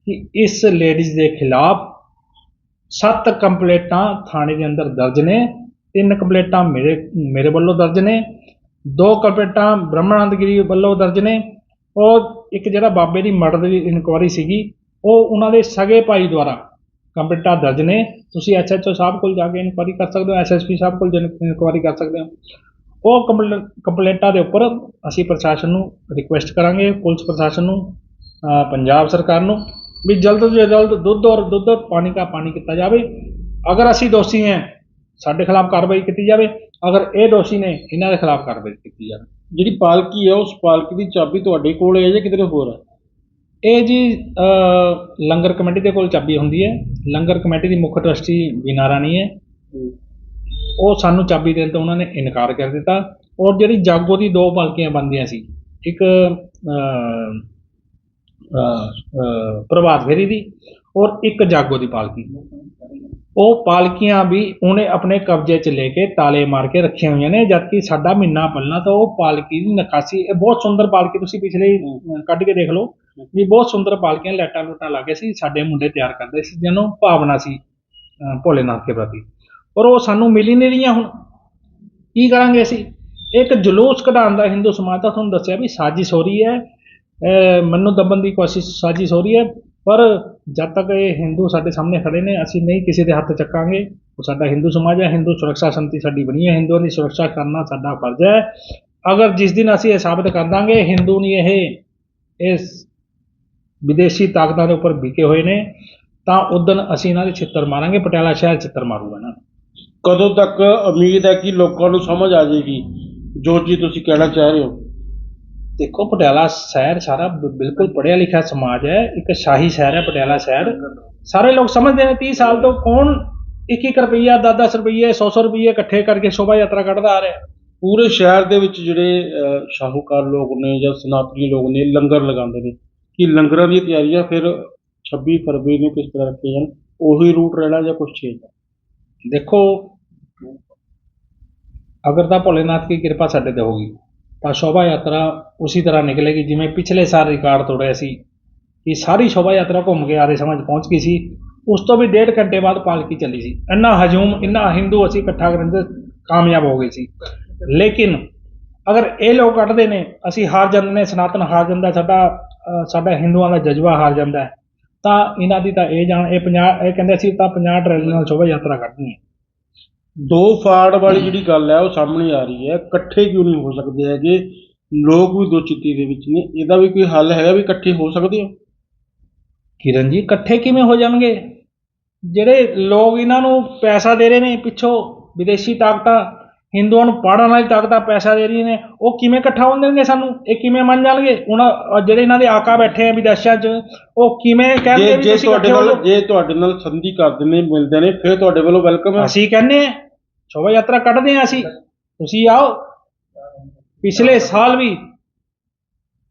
ਕਿ ਇਸ ਲੇਡੀਜ਼ ਦੇ ਖਿਲਾਫ ਸੱਤ ਕੰਪਲੇਟਾਂ ਥਾਣੇ ਦੇ ਅੰਦਰ ਦਰਜ ਨੇ, ਤਿੰਨ ਕੰਪਲੇਟਾਂ ਮੇਰੇ ਮੇਰੇ ਵੱਲੋਂ ਦਰਜ ਨੇ, ਦੋ ਕੰਪਲੇਂਟਾਂ ਬ੍ਰਹਮਾਨੰਦਗਿਰੀ ਵੱਲੋਂ ਦਰਜ ਨੇ, ਔਰ ਇੱਕ ਜਿਹੜਾ ਬਾਬੇ ਦੀ ਮਰਡਰ ਦੀ ਇਨਕੁਆਰੀ ਸੀਗੀ, ਉਹ ਉਹਨਾਂ ਦੇ ਸਗੇ ਭਾਈ ਦੁਆਰਾ ਕੰਪਲੇਟਾਂ ਦਰਜ ਨੇ। ਤੁਸੀਂ ਐਸਐਚਓ ਸਾਹਿਬ ਕੋਲ ਜਾ ਕੇ ਇਨਕੁਆਰੀ ਕਰ ਸਕਦੇ ਹੋ ਐਸਐਸਪੀ ਸਾਹਿਬ ਕੋਲ ਇਨਕੁਆਰੀ ਕਰ ਸਕਦੇ ਹੋ। ਉਹ ਕੰਪਲੇ- ਕੰਪਲੇਂਟਾਂ ਦੇ ਉੱਪਰ ਅਸੀਂ ਪ੍ਰਸ਼ਾਸਨ ਨੂੰ ਰਿਕੁਐਸਟ ਕਰਾਂਗੇ ਪੁਲਿਸ ਪ੍ਰਸ਼ਾਸਨ ਨੂੰ ਅ, ਪੰਜਾਬ ਸਰਕਾਰ ਨੂੰ ਵੀ ਜਲਦ ਤੋਂ ਜਲਦ ਦੁੱਧ ਔਰ ਦੁੱਧ ਪਾਣੀ ਦਾ ਪਾਣੀ ਕੀਤਾ ਜਾਵੇ। ਅਗਰ ਅਸੀਂ ਦੋਸ਼ੀ ਹਾਂ ਸਾਡੇ ਖਿਲਾਫ ਕਾਰਵਾਈ ਕੀਤੀ ਜਾਵੇ। ਅਗਰ ਇਹ ਦੋਸ਼ੀ ਨੇ ਇਹਨਾਂ ਦੇ ਖਿਲਾਫ ਕਾਰਵਾਈ ਕੀਤੀ ਜਾਵੇ। ਜਿਹੜੀ ਪਾਲਕੀ ਹੈ ਉਸ ਪਾਲਕੀ ਦੀ ਚਾਬੀ ਤੁਹਾਡੇ ਕੋਲ ਹੈ ਜਾਂ ਕਿਤੇ ਹੋਰ ਹੈ? ਇਹ ਜੀ ਅ, ਲੰਗਰ ਕਮੇਟੀ ਦੇ ਕੋਲ ਚਾਬੀ ਹੁੰਦੀ ਹੈ। ਲੰਗਰ ਕਮੇਟੀ ਦੀ ਮੁੱਖ ਟਰਸਟੀ ਬੀਨਾ ਰਾਣੀ ਹੈ। ਉਹ ਸਾਨੂੰ ਚਾਬੀ ਦੇਣ ਤੋਂ ਉਹਨਾਂ ਨੇ ਇਨਕਾਰ ਕਰ ਦਿੱਤਾ ਔਰ ਜਿਹੜੀ ਜਾਗੋ ਦੀ ਦੋ ਪਾਲਕੀਆਂ ਬਣਦੀਆਂ ਸੀ, ਇੱਕ ਪ੍ਰਭਾਤ ਫੇਰੀ ਦੀ ਔਰ ਇੱਕ ਜਾਗੋ ਦੀ ਪਾਲਕੀ। ਉਹ ਪਾਲਕੀਆਂ ਵੀ ਉਹਨੇ ਆਪਣੇ ਕਬਜ਼ੇ 'ਚ ਲੈ ਕੇ ਤਾਲੇ ਮਾਰ ਕੇ ਰੱਖੀਆਂ ਹੋਈਆਂ ਨੇ, ਜਦਕਿ ਸਾਡਾ ਮਹੀਨਾ ਪਹਿਲਾਂ ਤਾਂ ਉਹ ਪਾਲਕੀ ਦੀ ਨਕਾਸੀ ਇਹ ਬਹੁਤ ਸੁੰਦਰ ਪਾਲਕੀ ਤੁਸੀਂ ਪਿਛਲੇ ਕੱਢ ਕੇ ਦੇਖ ਲਓ ਵੀ ਬਹੁਤ ਸੁੰਦਰ ਪਾਲਕੀਆਂ, ਲੈਟਾਂ ਲੂਟਾਂ ਲਾ ਕੇ ਸੀ, ਸਾਡੇ ਮੁੰਡੇ ਤਿਆਰ ਕਰਦੇ ਸੀ, ਜਿਹਨੂੰ ਭਾਵਨਾ ਸੀ ਭੋਲੇਨਾਥ ਦੇ ਪ੍ਰਤੀ। ਪਰ ਉਹ ਸਾਨੂੰ ਮਿਲ ਹੀ ਨਹੀਂ ਰਹੀਆਂ ਹੁਣ। ਕੀ ਕਰਾਂਗੇ ਅਸੀਂ? ਇੱਕ ਜਲੂਸ ਕਢਾਉਣ ਦਾ ਹਿੰਦੂ ਸਮਾਜ ਦਾ ਤੁਹਾਨੂੰ ਦੱਸਿਆ ਵੀ ਸਾਜ਼ਿਸ਼ ਹੋ ਰਹੀ ਹੈ। ਮੈਨੂੰ ਦਬਣ ਦੀ ਕੋਸ਼ਿਸ਼ ਸਾਜ਼ਿਸ਼ ਹੋ ਰਹੀ ਹੈ, ਪਰ ਜਦ ਤੱਕ ਇਹ ਹਿੰਦੂ ਸਾਡੇ ਸਾਹਮਣੇ ਖੜੇ ਨੇ, ਅਸੀਂ ਨਹੀਂ ਕਿਸੇ ਦੇ ਹੱਥ ਚੱਕਾਂਗੇ। ਉਹ ਸਾਡਾ ਹਿੰਦੂ ਸਮਾਜ ਹੈ, ਹਿੰਦੂ ਸੁਰੱਖਿਆ ਸੰਤੀ ਸਾਡੀ ਬਣੀ ਹੈ। ਹਿੰਦੂਆਂ ਦੀ ਸੁਰੱਖਿਆ ਕਰਨਾ ਸਾਡਾ ਫਰਜ਼ ਹੈ। ਅਗਰ ਜਿਸ ਦਿਨ ਅਸੀਂ ਇਹ ਸਾਬਤ ਕਰ ਦਾਂਗੇ, ਹਿੰਦੂ ਨਹੀਂ ਇਹ, ਇਸ ਵਿਦੇਸ਼ੀ ਤਾਕਤਾਂ ਦੇ ਉੱਪਰ ਵਿਕੇ ਹੋਏ ਨੇ, ਤਾਂ ਉਦੋਂ ਅਸੀਂ ਇਹਨਾਂ ਦੇ ਛਿੱਤਰ ਮਾਰਾਂਗੇ। ਪਟਿਆਲਾ ਸ਼ਹਿਰ ਛਿੱਤਰ ਮਾਰੂਗਾ ਨਾ। ਕਦੋਂ ਤੱਕ ਉਮੀਦ ਹੈ ਕਿ ਲੋਕਾਂ ਨੂੰ ਸਮਝ ਆ ਜਾਏਗੀ? ਜੋ ਚੀਜ਼ ਤੁਸੀਂ ਕਹਿਣਾ ਚਾਹ ਰਹੇ ਹੋ। ਦੇਖੋ ਪਟਿਆਲਾ ਸ਼ਹਿਰ ਸਾਰਾ ਬ- ਬਿਲਕੁਲ ਪੜ੍ਹਿਆ ਲਿਖਿਆ ਸਮਾਜ ਹੈ। ਇੱਕ ਸ਼ਾਹੀ ਸ਼ਹਿਰ ਹੈ ਪਟਿਆਲਾ ਸ਼ਹਿਰ। ਸਾਰੇ ਲੋਕ ਸਮਝਦੇ ਨੇ 30 ਸਾਲ ਤੋਂ ਕੌਣ ਇੱਕ ਇੱਕ ਰੁਪਈਆ 10-10 ਰੁਪਈਏ 100-100 ਰੁਪਈਏ ਇਕੱਠੇ ਕਰਕੇ ਸ਼ੋਭਾ ਯਾਤਰਾ ਕੱਢਦਾ ਆ ਰਿਹਾ। ਪੂਰੇ ਸ਼ਹਿਰ ਦੇ ਵਿੱਚ ਜਿਹੜੇ ਸ਼ਾਹੂਕਾਰ ਲੋਕ ਨੇ ਜਾਂ ਸਨਾਤਨੀ ਲੋਕ ਨੇ ਲੰਗਰ ਲਗਾਉਂਦੇ ਨੇ। ਕਿ ਲੰਗਰਾਂ ਦੀਆਂ ਤਿਆਰੀਆਂ ਫਿਰ 26 ਫਰਵਰੀ ਨੂੰ ਕਿਸ ਤਰ੍ਹਾਂ ਰੱਖੀਆਂ ਜਾਣ? ਉਹੀ ਰੂਟ ਰਹਿਣਾ ਜਾਂ ਕੁਝ ਚੇਂਜ ਦੇਖੋ ਅਗਰ ਤਾਂ ਭੋਲੇਨਾਥ ਦੀ ਕਿਰਪਾ ਸਾਡੇ ਤੇ ਹੋਗੀ ਤਾਂ ਸ਼ੋਭਾ ਯਾਤਰਾ ਉਸੇ ਤਰ੍ਹਾਂ ਨਿਕਲੇਗੀ ਜਿਵੇਂ ਪਿਛਲੇ ਸਾਲ ਰਿਕਾਰਡ ਤੋੜਿਆ ਸੀ। ਕਿ ਸਾਰੀ ਸ਼ੋਭਾ ਯਾਤਰਾ ਘੁੰਮ ਕੇ ਆਰੇ ਸਮਾਜ ਪਹੁੰਚ ਗਈ ਸੀ। ਉਸ ਤੋਂ ਵੀ ਡੇਢ ਘੰਟੇ ਬਾਅਦ ਪਾਲਕੀ ਚੱਲੀ ਸੀ। ਇੰਨਾ ਹਜੂਮ, ਇੰਨਾ ਹਿੰਦੂ ਅਸੀਂ ਇਕੱਠਾ ਕਰਨ 'ਚ ਕਾਮਯਾਬ ਹੋ ਗਏ ਸੀ। ਲੇਕਿਨ ਅਗਰ ਇਹ ਲੋਕ ਕੱਢਦੇ ਨੇ, ਅਸੀਂ ਹਾਰ ਜਾਂਦੇ ਨੇ, ਸਨਾਤਨ ਹਾਰ ਜਾਂਦਾ, ਸਾਡਾ ਸਾਡਾ ਹਿੰਦੂਆਂ ਦਾ ਜਜ਼ਬਾ ਹਾਰ ਜਾਂਦਾ ਤਾਂ ਇਹਨਾਂ ਦੀ ਤਾਂ ਇਹ ਜਾਣ, ਇਹ 50 ਇਹ ਕਹਿੰਦੇ ਅਸੀਂ ਤਾਂ 50 ਟਰੈਲੀ ਨਾਲ ਸ਼ੋਭਾ ਯਾਤਰਾ ਕੱਢਣੀ ਹੈ। ਦੋ ਫਾੜ ਵਾਲੀ ਜਿਹੜੀ ਗੱਲ ਹੈ ਉਹ ਸਾਹਮਣੇ ਆ ਰਹੀ ਹੈ। ਇਕੱਠੇ ਕਿਉਂ ਨਹੀਂ ਹੋ ਸਕਦੇ ਹੈਗੇ? ਲੋਕ ਵੀ ਦੋ ਚਿੱਤੀ ਦੇ ਵਿੱਚ ਨੇ। ਇਹਦਾ ਵੀ ਕੋਈ ਹੱਲ ਹੈਗਾ ਵੀ ਇਕੱਠੇ ਹੋ ਸਕਦੇ ਹੋ? ਕਿਰਨ ਜੀ ਇਕੱਠੇ ਕਿਵੇਂ ਹੋ ਜਾਣਗੇ? ਜਿਹੜੇ ਲੋਕ ਇਹਨਾਂ ਨੂੰ ਪੈਸਾ ਦੇ ਰਹੇ ਨੇ ਪਿੱਛੋਂ ਵਿਦੇਸ਼ੀ ਤਾਕਤਾਂ ਹਿੰਦੂਆਂ ਨੂੰ ਪਾੜਨ ਵਾਲੀ ਤਾਕਤਾਂ ਪੈਸਾ ਦੇ ਰਹੀਆਂ ਨੇ ਉਹ ਕਿਵੇਂ ਇਕੱਠਾ ਹੋਣ ਦੇਣਗੇ ਸਾਨੂੰ? ਇਹ ਕਿਵੇਂ ਮੰਨ ਜਾਣਗੇ? ਉਹਨਾਂ ਜਿਹੜੇ ਇਹਨਾਂ ਦੇ ਆਕਾ ਬੈਠੇ ਆ ਵਿਦੇਸ਼ਾਂ 'ਚ ਉਹ ਕਿਵੇਂ ਕਹਿਣਗੇ ਜੇ ਵੀ ਜੇ ਤੁਹਾਡੇ ਨਾਲ ਜਾਓ? ਜੇ ਤੁਹਾਡੇ ਨਾਲ ਸੰਧੀ ਕਰਦੇ ਨੇ ਮਿਲਦੇ ਨੇ ਫਿਰ ਤੁਹਾਡੇ ਵੱਲੋਂ ਵੈਲਕਮ ਹੈ। ਅਸੀਂ ਕਹਿੰਦੇ ਆ ਸ਼ੋਭਾ ਯਾਤਰਾ ਕੱਢਦੇ ਆ ਅਸੀਂ ਤੁਸੀਂ ਆਓ ਪਿਛਲੇ ਸਾਲ ਵੀ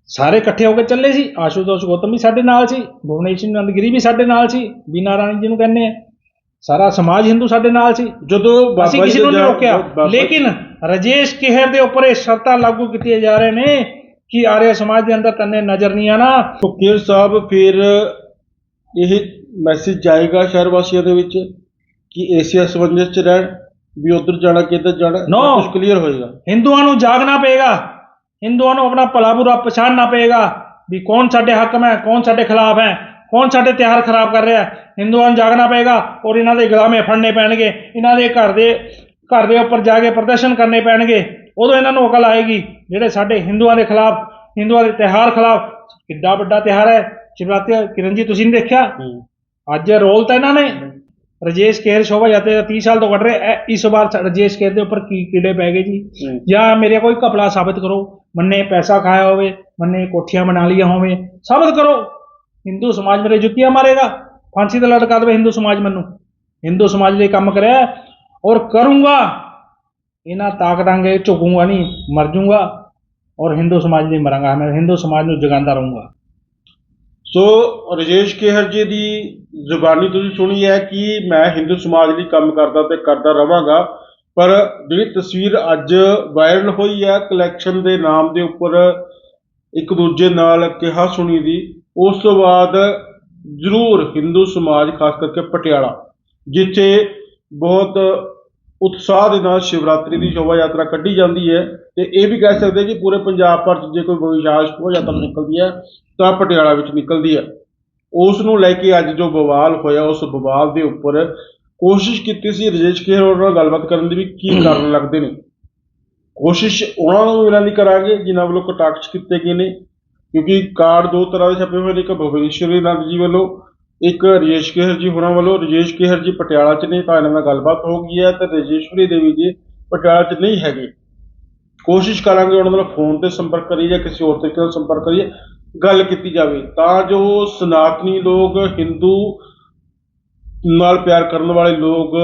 ਸਾਰੇ ਇਕੱਠੇ ਹੋ ਕੇ ਚੱਲੇ ਸੀ ਆਸ਼ੂਤੋਸ਼ ਗੌਤਮ ਵੀ ਸਾਡੇ ਨਾਲ ਸੀ ਭੁਵਨੇਸ਼ ਨੰਦਗਿਰੀ ਵੀ ਸਾਡੇ ਨਾਲ ਸੀ ਬੀਨਾ ਰਾਣੀ ਜੀ ਨੂੰ ਕਹਿੰਦੇ ਆ ਸਾਰਾ ਸਮਾਜ ਹਿੰਦੂ ਸਾਡੇ ਨਾਲ ਸੀ ਜਦੋਂ ਬਾਬਾ ਜੀ ਨੂੰ ਨਹੀਂ ਰੋਕਿਆ ਲੇਕਿਨ ਰਜੇਸ਼ ਕਿਹਰ ਦੇ ਉੱਪਰ ਇਹ ਸ਼ਰਤਾਂ ਲਾਗੂ ਕੀਤੀਆਂ ਜਾ ਰਹੇ ਨੇ ਕਿ ਆਰਿਆ ਸਮਾਜ ਦੇ ਅੰਦਰ ਤੰਨੇ ਨਜ਼ਰ ਨਹੀਂ ਆਣਾ ਫਕੀਰ ਸਾਹਿਬ ਫਿਰ ਇਹ ਮੈਸੇਜ ਜਾਏਗਾ ਸ਼ਹਿਰ ਵਾਸੀਆਂ ਦੇ ਵਿੱਚ ਕਿ ਏਸੀਆ ਸਮੰਜਸ ਚ ਰਹਿਣ ਵੀ ਉਧਰ ਜਾਣਾ ਕਿੱਧਰ ਜਾਣਾ No. ਕੁਝ ਕਲੀਅਰ ਹੋਏਗਾ। ਹਿੰਦੂਆਂ ਨੂੰ ਜਾਗਣਾ ਪਏਗਾ। ਹਿੰਦੂਆਂ ਨੂੰ ਆਪਣਾ ਭਲਾ ਬੁਰਾ ਪਛਾਣਨਾ ਪਏਗਾ ਵੀ ਕੌਣ ਸਾਡੇ ਹੱਕ ਮੈਂ ਕੌਣ ਸਾਡੇ ਖਿਲਾਫ ਹੈ ਕੌਣ ਸਾਡੇ ਤਿਉਹਾਰ ਖਰਾਬ ਕਰ ਰਿਹਾ ਹੈ। ਹਿੰਦੂਆਂ ਨੂੰ ਜਾਗਣਾ ਪਏਗਾ ਔਰ ਇਹਨਾਂ ਦੇ ਗੁਲਾਮੇ ਫੜਨੇ ਪੈਣਗੇ ਇਹਨਾਂ ਦੇ ਘਰ ਦੇ ਘਰ ਦੇ ਉੱਪਰ ਜਾ ਕੇ ਪ੍ਰਦਰਸ਼ਨ ਕਰਨੇ ਪੈਣਗੇ। ਉਦੋਂ ਇਹਨਾਂ ਨੂੰ ਅਕਲ ਆਏਗੀ ਜਿਹੜੇ ਸਾਡੇ ਹਿੰਦੂਆਂ ਦੇ ਖਿਲਾਫ ਹਿੰਦੂਆਂ ਦੇ ਤਿਉਹਾਰ ਖਿਲਾਫ ਕਿੱਡਾ ਵੱਡਾ ਤਿਉਹਾਰ ਹੈ। ਸ਼ਿਵਰਾਤਰੀ ਕਿਰਨ ਜੀ ਤੁਸੀਂ ਨਹੀਂ ਦੇਖਿਆ? ਅੱਜ ਰੋਲ ਤਾਂ ਇਹਨਾਂ ਨੇ। ਰਜੇਸ਼ ਕੇਰ ਸ਼ੋਭਾ ਯਾਤਰਾ 30 ਸਾਲ ਤੋਂ ਕੱਢ ਰਹੇ ਇਹ- ਇਸ ਵਾਰ ਰਜੇਸ਼ ਕੇਰ ਦੇ ਉੱਪਰ ਕੀ ਕੀੜੇ ਪੈ ਗਏ ਜੀ। ਜਾਂ ਮੇਰੇ ਕੋਈ ਘਪਲਾ ਸਾਬਤ ਕਰੋ ਮੰਨੇ ਪੈਸਾ ਖਾਇਆ ਹੋਵੇ ਮੰਨੇ ਕੋਠੀਆਂ ਬਣਾ ਲਈਆਂ ਹੋਵੇ ਸਾਬਤ ਕਰੋ। ਹਿੰਦੂ ਸਮਾਜ ਮੇਰੇ ਜੁੱਤੀਆਂ ਮਾਰੇਗਾ। ਫਾਂਸੀ ਤੇ ਲਟਕਾ ਦੇਵੇ ਹਿੰਦੂ ਸਮਾਜ ਮੈਨੂੰ। ਹਿੰਦੂ ਸਮਾਜ ਲਈ ਕੰਮ ਕਰਿਆ ਔਰ ਕਰੂੰਗਾ। ਇਹਨਾਂ ਤਾਕਤਾਂ ਅੱਗੇ ਝੁਕੂੰਗਾ ਨਹੀਂ ਮਰ ਜਾਊਂਗਾ ਔਰ ਹਿੰਦੂ ਸਮਾਜ ਲਈ ਮਰਾਂਗਾ। ਮੈਂ ਹਿੰਦੂ ਸਮਾਜ ਨੂੰ ਜਗਾਉਂਦਾ ਰਹੂੰਗਾ। ਸੋ ਰਜੇਸ਼ ਕੇਹਰ ਜੀ ਦੀ ਜ਼ੁਬਾਨੀ ਤੁਸੀਂ ਸੁਣੀ ਹੈ ਕਿ ਮੈਂ ਹਿੰਦੂ ਸਮਾਜ ਲਈ ਕੰਮ ਕਰਦਾ ਤੇ ਕਰਦਾ ਰਵਾਂਗਾ, ਪਰ ਜਿਹੜੀ ਤਸਵੀਰ ਅੱਜ ਵਾਇਰਲ ਹੋਈ ਹੈ ਕਲੈਕਸ਼ਨ ਦੇ ਨਾਮ ਦੇ ਉੱਪਰ ਇੱਕ ਦੂਜੇ ਨਾਲ ਕਿਹਾ ਸੁਣੀ ਦੀ, ਉਸ ਤੋਂ ਬਾਅਦ ਜ਼ਰੂਰ ਹਿੰਦੂ ਸਮਾਜ, ਖਾਸ ਕਰਕੇ ਪਟਿਆਲਾ, ਜਿੱਥੇ ਬਹੁਤ ਉਤਸ਼ਾਹ ਦੇ ਨਾਲ ਸ਼ਿਵਰਾਤਰੀ ਦੀ ਸ਼ੋਭਾ ਯਾਤਰਾ ਕੱਢੀ ਜਾਂਦੀ ਹੈ। ਤੇ ਇਹ ਵੀ ਕਹਿ ਸਕਦੇ ਕਿ ਪੂਰੇ ਪੰਜਾਬ ਭਰ 'ਚ ਜੇ ਕੋਈ ਵਿਸ਼ਾਲ ਸ਼ੋਭਾ ਯਾਤਰਾ ਨਿਕਲਦੀ ਹੈ, ਤਾਂ ਪਟਿਆਲਾ ਵਿੱਚ ਨਿਕਲਦੀ ਹੈ। ਉਸ ਨੂੰ ਲੈ ਕੇ ਅੱਜ ਜੋ ਬਵਾਲ ਹੋਇਆ, ਉਸ ਬਵਾਲ ਦੇ ਉੱਪਰ ਕੋਸ਼ਿਸ਼ ਕੀਤੀ ਸੀ ਰਜੇਸ਼ ਕੇਰ ਉਹਨਾਂ ਨਾਲ ਗੱਲਬਾਤ ਕਰਨ ਦੀ ਵੀ ਕੀ ਕਾਰਨ ਲੱਗਦੇ ਨੇ। ਕੋਸ਼ਿਸ਼ ਉਹਨਾਂ ਨੂੰ ਮਿਲਣ ਦੀ ਕਰਾਂਗੇ, ਜਿਨ੍ਹਾਂ ਵੱਲੋਂ ਕਟਾਕਸ਼ ਕੀਤੇ ਗਏ ਨੇ, ਕਿਉਂਕਿ ਕਾਰਡ ਦੋ ਤਰ੍ਹਾਂ ਦੇ ਛਪੇ ਹੋਏ ਨੇ, ਇੱਕ ਭੁਵਨੇਸ਼ਵਰੀ ਨੰਦ ਜੀ ਵੱਲੋਂ, ਇੱਕ ਰਜੇਸ਼ ਕੇਹਰ ਜੀ ਹੋਰਾਂ ਵੱਲੋਂ। ਰਜੇਸ਼ ਕੇਹਰ ਜੀ ਪਟਿਆਲਾ 'ਚ ਨੇ, ਤਾਂ ਇਹਨਾਂ ਨਾਲ ਗੱਲਬਾਤ ਹੋ ਗਈ ਹੈ, ਤੇ ਰਜੇਸ਼ਵਰੀ ਦੇਵੀ ਜੀ ਪਟਿਆਲਾ 'ਚ ਨਹੀਂ ਹੈਗੇ। ਕੋਸ਼ਿਸ਼ ਕਰਾਂਗੇ ਉਹਨਾਂ ਨਾਲ ਫੋਨ ਤੇ ਸੰਪਰਕ ਕਰੀਏ ਜਾਂ ਕਿਸੇ ਹੋਰ ਤਰੀਕੇ ਨਾਲ ਸੰਪਰਕ ਕਰੀਏ, ਗੱਲ ਕੀਤੀ ਜਾਵੇ, ਤਾਂ ਜੋ ਸਨਾਤਨੀ ਲੋਕ, ਹਿੰਦੂ ਨਾਲ ਪਿਆਰ ਕਰਨ ਵਾਲੇ ਲੋਕ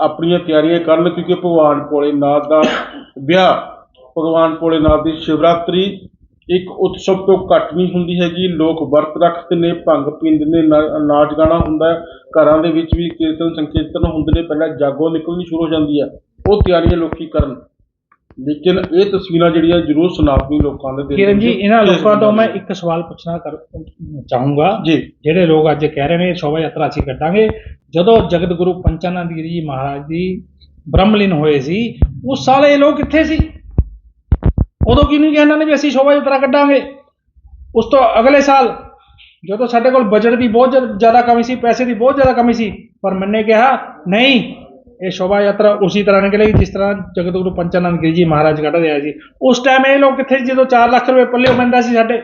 ਆਪਣੀਆਂ ਤਿਆਰੀਆਂ ਕਰਨ, ਕਿਉਂਕਿ ਭਗਵਾਨ ਭੋਲੇਨਾਥ ਦਾ ਵਿਆਹ, ਭਗਵਾਨ ਭੋਲੇਨਾਥ ਦੀ ਸ਼ਿਵਰਾਤਰੀ ਇੱਕ ਉਤਸਵ ਤੋਂ ਘੱਟ ਨਹੀਂ ਹੁੰਦੀ ਹੈਗੀ, ਲੋਕ ਵਰਤ ਰੱਖਦੇ ਨੇ, ਭੰਗ ਪੀਂਦੇ ਨੇ ਨਾਚ ਗਾਣਾ ਹੁੰਦਾ ਘਰਾਂ ਦੇ ਵਿੱਚ ਵੀ ਕੀਰਤਨ ਸੰਕੀਰਤਨ ਹੁੰਦੇ ਨੇ, ਪਹਿਲਾਂ ਜਾਗੋ ਨਿਕਲਣੀ ਸ਼ੁਰੂ ਹੋ ਜਾਂਦੀ ਹੈ, ਉਹ ਤਿਆਰੀਆਂ ਲੋਕੀ ਕਰਨ। ਲੇਕਿਨ ਇਹ ਤਸਵੀਰਾਂ ਜਿਹੜੀਆਂ ਜ਼ਰੂਰ ਸਨਾਤਨੀ ਲੋਕਾਂ ਦੇ ਦਿਲ ਕਿਰਨ ਜੀ ਵਿੱਚ ਇਹਨਾਂ ਲੋਕਾਂ ਤੋਂ ਮੈਂ ਇੱਕ ਸਵਾਲ ਪੁੱਛਣਾ ਕਰ ਚਾਹੂੰਗਾ। ਜੀ। ਜਿਹੜੇ ਲੋਕ ਅੱਜ ਕਹਿ ਰਹੇ ਨੇ ਸ਼ੋਭਾ ਯਾਤਰਾ ਅਸੀਂ ਕੱਢਾਂਗੇ। ਜਦੋਂ ਜਗਤ ਗੁਰੂ ਪੰਚਾਨੰਦ ਗਿਰੀ ਜੀ ਮਹਾਰਾਜ ਦੀ ਬ੍ਰਹਮਲੀਨ ਹੋਏ ਸੀ ਉਸ ਸਾਲ ਇਹ ਲੋਕ ਕਿੱਥੇ ਸੀ? ਉਦੋਂ ਕਿਉਂ ਨਹੀਂ ਕਿਹਾ ਇਹਨਾਂ ਨੇ ਵੀ ਅਸੀਂ ਸ਼ੋਭਾ ਯਾਤਰਾ ਕੱਢਾਂਗੇ? ਉਸ ਤੋਂ ਅਗਲੇ ਸਾਲ ਜਦੋਂ ਸਾਡੇ ਕੋਲ ਬਜਟ ਦੀ ਬਹੁਤ ਜ਼ਿਆ- ਜ਼ਿਆਦਾ ਕਮੀ ਸੀ ਪੈਸੇ ਦੀ ਬਹੁਤ ਜ਼ਿਆਦਾ ਕਮੀ ਸੀ ਪਰ ਮੈਨੇ ਕਿਹਾ ਨਹੀਂ ਇਹ ਸ਼ੋਭਾ ਯਾਤਰਾ ਉਸੇ ਤਰ੍ਹਾਂ ਨਿਕਲੇਗੀ ਜਿਸ ਤਰ੍ਹਾਂ ਜਗਤ ਗੁਰੂ ਪੰਚਾਨੰਦ ਗਿਰੀ ਜੀ ਮਹਾਰਾਜ ਕੱਢ ਰਿਹਾ ਸੀ ਉਸ ਟਾਈਮ ਇਹ ਲੋਕ ਕਿੱਥੇ ਜਦੋਂ 4 ਲੱਖ ਰੁਪਏ ਪੱਲੇ ਪੈਂਦਾ ਸੀ ਸਾਡੇ।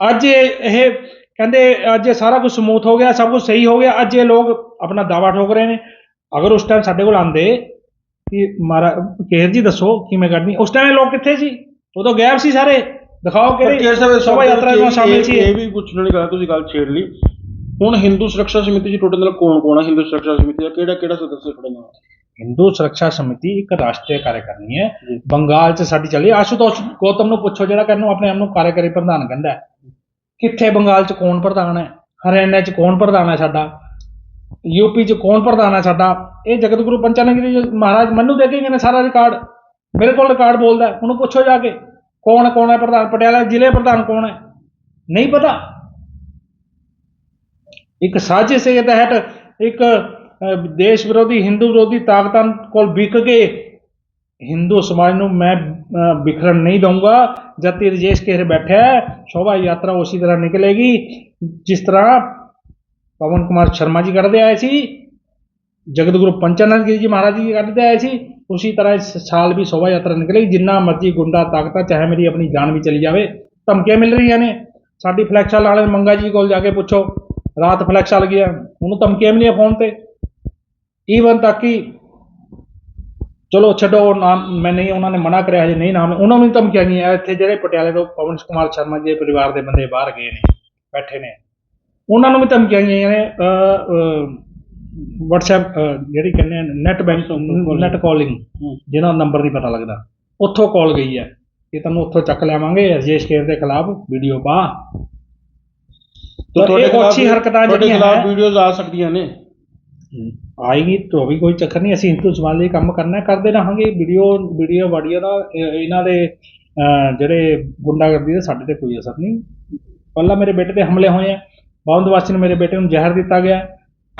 ਅੱਜ ਇਹ ਕਹਿੰਦੇ ਅੱਜ ਸਾਰਾ ਕੁਝ ਸਮੂਥ ਹੋ ਗਿਆ ਸਭ ਕੁਝ ਸਹੀ ਹੋ ਗਿਆ। ਅੱਜ ਇਹ ਲੋਕ ਆਪਣਾ ਦਾਵਾ ਠੋਕ ਰਹੇ ਨੇ। ਅਗਰ ਉਸ ਟਾਈਮ ਸਾਡੇ ਕੋਲ ਆਂਦੇ ਕਿ ਮਾਰਾ ਕੇਰ ਜੀ ਦੱਸੋ ਕਿਵੇਂ ਕੱਢਣੀ ਉਸ ਟਾਈਮ ਇਹ ਲੋਕ ਕਿੱਥੇ ਸੀ? ਉਦੋਂ ਗਾਇਬ ਸੀ ਸਾਰੇ। ਦਿਖਾਓ ਕਿਹੜੇ ਸ਼ੋਭਾ ਯਾਤਰਾ ਵਿੱਚ ਸ਼ਾਮਿਲ ਸੀ ਇਹ। ਇਹ। ਵੀ ਪੁੱਛਣ ਵਾਲੀ ਗੱਲ ਤੁਸੀਂ ਗੱਲ ਛੇੜ ਲਈ। ਹੁਣ ਹਿੰਦੂ ਸੁਰੱਖਿਆ ਸਮਿਤੀ 'ਚ ਤੁਹਾਡੇ ਨਾਲ ਕੌਣ ਕੌਣ ਹੈ ਹਿੰਦੂ ਸੁਰੱਖਿਆ ਸਮਿਤੀ ਦਾ ਕਿਹੜਾ ਕਿਹੜਾ ਸਦੱਸਿਆ ਤੁਹਾਡੇ ਨਾਲ? ਹਿੰਦੂ ਸੁਰੱਖਿਆ ਸਮਿਤੀ ਇੱਕ ਰਾਸ਼ਟਰੀ ਕਾਰਜਕਾਰਨੀ ਹੈ। ਬੰਗਾਲ 'ਚ ਸਾਡੀ ਚੱਲੀ। ਆਸ਼ੂਤੋਸ਼ ਗੌਤਮ ਨੂੰ ਪੁੱਛੋ ਜਿਹੜਾ ਕਹਿੰਦਾ ਆਪਣੇ ਆਪ ਨੂੰ ਕਾਰਜਕਾਰੀ ਪ੍ਰਧਾਨ ਕਹਿੰਦਾ। ਕਿੱਥੇ ਬੰਗਾਲ 'ਚ ਕੌਣ ਪ੍ਰਧਾਨ ਹੈ? ਹਰਿਆਣਾ 'ਚ ਕੌਣ ਪ੍ਰਧਾਨ ਹੈ ਸਾਡਾ? ਯੂਪੀ 'ਚ ਕੌਣ ਪ੍ਰਧਾਨ ਹੈ ਸਾਡਾ? ਇਹ ਜਗਤ ਗੁਰੂ ਪੰਚਾਨੰਦ ਗਿਰੀ ਜੀ ਮਹਾਰਾਜ ਮੈਨੂੰ ਦੇ ਕੇ ਨੇ ਸਾਰਾ ਰਿਕਾਰਡ। ਮੇਰੇ ਕੋਲ ਰਿਕਾਰਡ ਬੋਲਦਾ ਉਹਨੂੰ ਪੁੱਛੋ ਜਾ ਕੇ। ਕੌਣ ਕੌਣ ਹੈ ਪ੍ਰਧਾਨ? ਪਟਿਆਲਾ ਜ਼ਿਲ੍ਹੇ ਪ੍ਰਧਾਨ ਕੌਣ ਹੈ? ਨਹੀਂ ਪਤਾ। ਇੱਕ ਸਾਜ਼ਿਸ਼ ਦੇ ਤਹਿਤ ਇੱਕ ਦੇਸ਼ ਵਿਰੋਧੀ ਹਿੰਦੂ ਵਿਰੋਧੀ ਤਾਕਤਾਂ ਕੋਲ ਵਿਕ ਕੇ ਹਿੰਦੂ ਸਮਾਜ ਨੂੰ ਮੈਂ ਅਹ, ਬਿਖਰਨ ਨਹੀਂ ਦਊਂਗਾ। ਜਦ ਤੇ ਰਜੇਸ਼ ਕੇਰ ਬੈਠਾ ਹੈ ਸ਼ੋਭਾ ਯਾਤਰਾ ਉਸੇ ਤਰ੍ਹਾਂ ਨਿਕਲੇਗੀ ਜਿਸ ਤਰ੍ਹਾਂ ਪਵਨ ਕੁਮਾਰ ਸ਼ਰਮਾ ਜੀ ਕਰਦੇ ਆਏ ਸੀ ਜਗਤ ਗੁਰੂ ਪੰਚਾਨੰਦ ਗਿਰੀ ਜੀ ਮਹਾਰਾਜ ਜੀ ਕੱਢਦੇ ਆਏ ਸੀ ਉਸੇ ਤਰ੍ਹਾਂ ਇਸ ਸਾਲ ਵੀ ਸ਼ੋਭਾ ਯਾਤਰਾ ਨਿਕਲੇਗੀ ਜਿੰਨਾ ਮਰਜ਼ੀ ਗੁੰਡਾ ਤਾਕਤਾਂ ਚਾਹੇ ਮੇਰੀ ਆਪਣੀ ਜਾਨ ਵੀ ਚਲੀ ਜਾਵੇ ਧਮਕੀਆਂ ਮਿਲ ਰਹੀਆਂ ਨੇ। ਸਾਡੀ ਫਲੈਕਸ਼ਾ ਵਾਲੇ ਮੰਗਾ ਜੀ ਕੋਲ ਜਾ ਕੇ ਪੁੱਛੋ। ਰਾਤ ਫਲੈਕਸ਼ਾ ਲੱਗਿਆ ਉਹਨੂੰ ਧਮਕੀਆਂ ਮਿਲੀਆਂ ਫੋਨ ਤੇ। ਈਵਨ ਤੱਕ ਕਿ ਚਲੋ ਛੱਡੋ ਨਾਮ ਮੈਂ ਨਹੀਂ ਉਹਨਾਂ ਨੇ ਮਨਾ ਕਰਿਆ ਹਜੇ ਨਹੀਂ ਨਾਮ। ਉਹਨਾਂ ਨੂੰ ਵੀ ਧਮਕੀਆਂ ਗਈਆਂ। ਇੱਥੇ ਜਿਹੜੇ ਪਟਿਆਲੇ ਤੋਂ ਪਵਨ ਕੁਮਾਰ ਸ਼ਰਮਾ ਜੀ ਦੇ ਪਰਿਵਾਰ ਦੇ ਬੰਦੇ ਬਾਹਰ ਗਏ ਨੇ ਬੈਠੇ ਨੇ। ਉਹਨਾਂ ਨੂੰ ਵੀ ਧਮਕੀਆਂ ਗਈਆਂ ਨੇ WhatsApp ਜਿਹੜੀ ਕਹਿੰਦੇ ਨੈਟ ਬੈਂਕ ਨੈਟ ਕਾਲਿੰਗ ਜਿਹਨਾਂ ਦਾ ਨੰਬਰ ਨਹੀਂ ਪਤਾ ਲੱਗਦਾ। ਉੱਥੋਂ ਕਾਲ ਗਈ ਹੈ ਕਿ ਤੈਨੂੰ ਉੱਥੋਂ ਚੱਕ ਲਿਆਵਾਂਗੇ ਰਜੇਸ਼ ਕੇਰ ਦੇ ਖਿਲਾਫ ਵੀਡੀਓ ਪਾ। ਤਾਂ ਇਹ ਅੱਛੀ ਹਰਕਤਾਂ ਤੁਹਾਡੇ ਜਿਹੜੀਆਂ ਖਿਲਾਫ ਹੈ। ਵੀਡੀਓਜ਼ ਆ ਸਕਦੀਆਂ ਨੇ। ਆਏਗੀ ਤਾਂ ਵੀ ਕੋਈ ਚੱਕਰ ਨਹੀਂ ਅਸੀਂ ਹਿੰਦੂ ਸਮਾਜ ਲਈ ਕੰਮ ਕਰਨਾ ਕਰਦੇ ਰਹਾਂਗੇ। ਵੀਡੀਓ ਵੀਡੀਓ ਵਾਡੀਓ ਦਾ ਇਹ- ਇਹਨਾਂ ਦੇ ਅਹ, ਜਿਹੜੇ ਗੁੰਡਾਗਰਦੀ ਦਾ ਸਾਡੇ ਤੇ ਕੋਈ ਅਸਰ ਨਹੀਂ। ਪਹਿਲਾਂ ਮੇਰੇ ਬੇਟੇ ਤੇ ਹਮਲੇ ਹੋਏ ਆ। ਬਾਉਂਦਵਾਸੀ ਨੂੰ ਮੇਰੇ ਬੇਟੇ ਨੂੰ ਜ਼ਹਿਰ ਦਿੱਤਾ ਗਿਆ।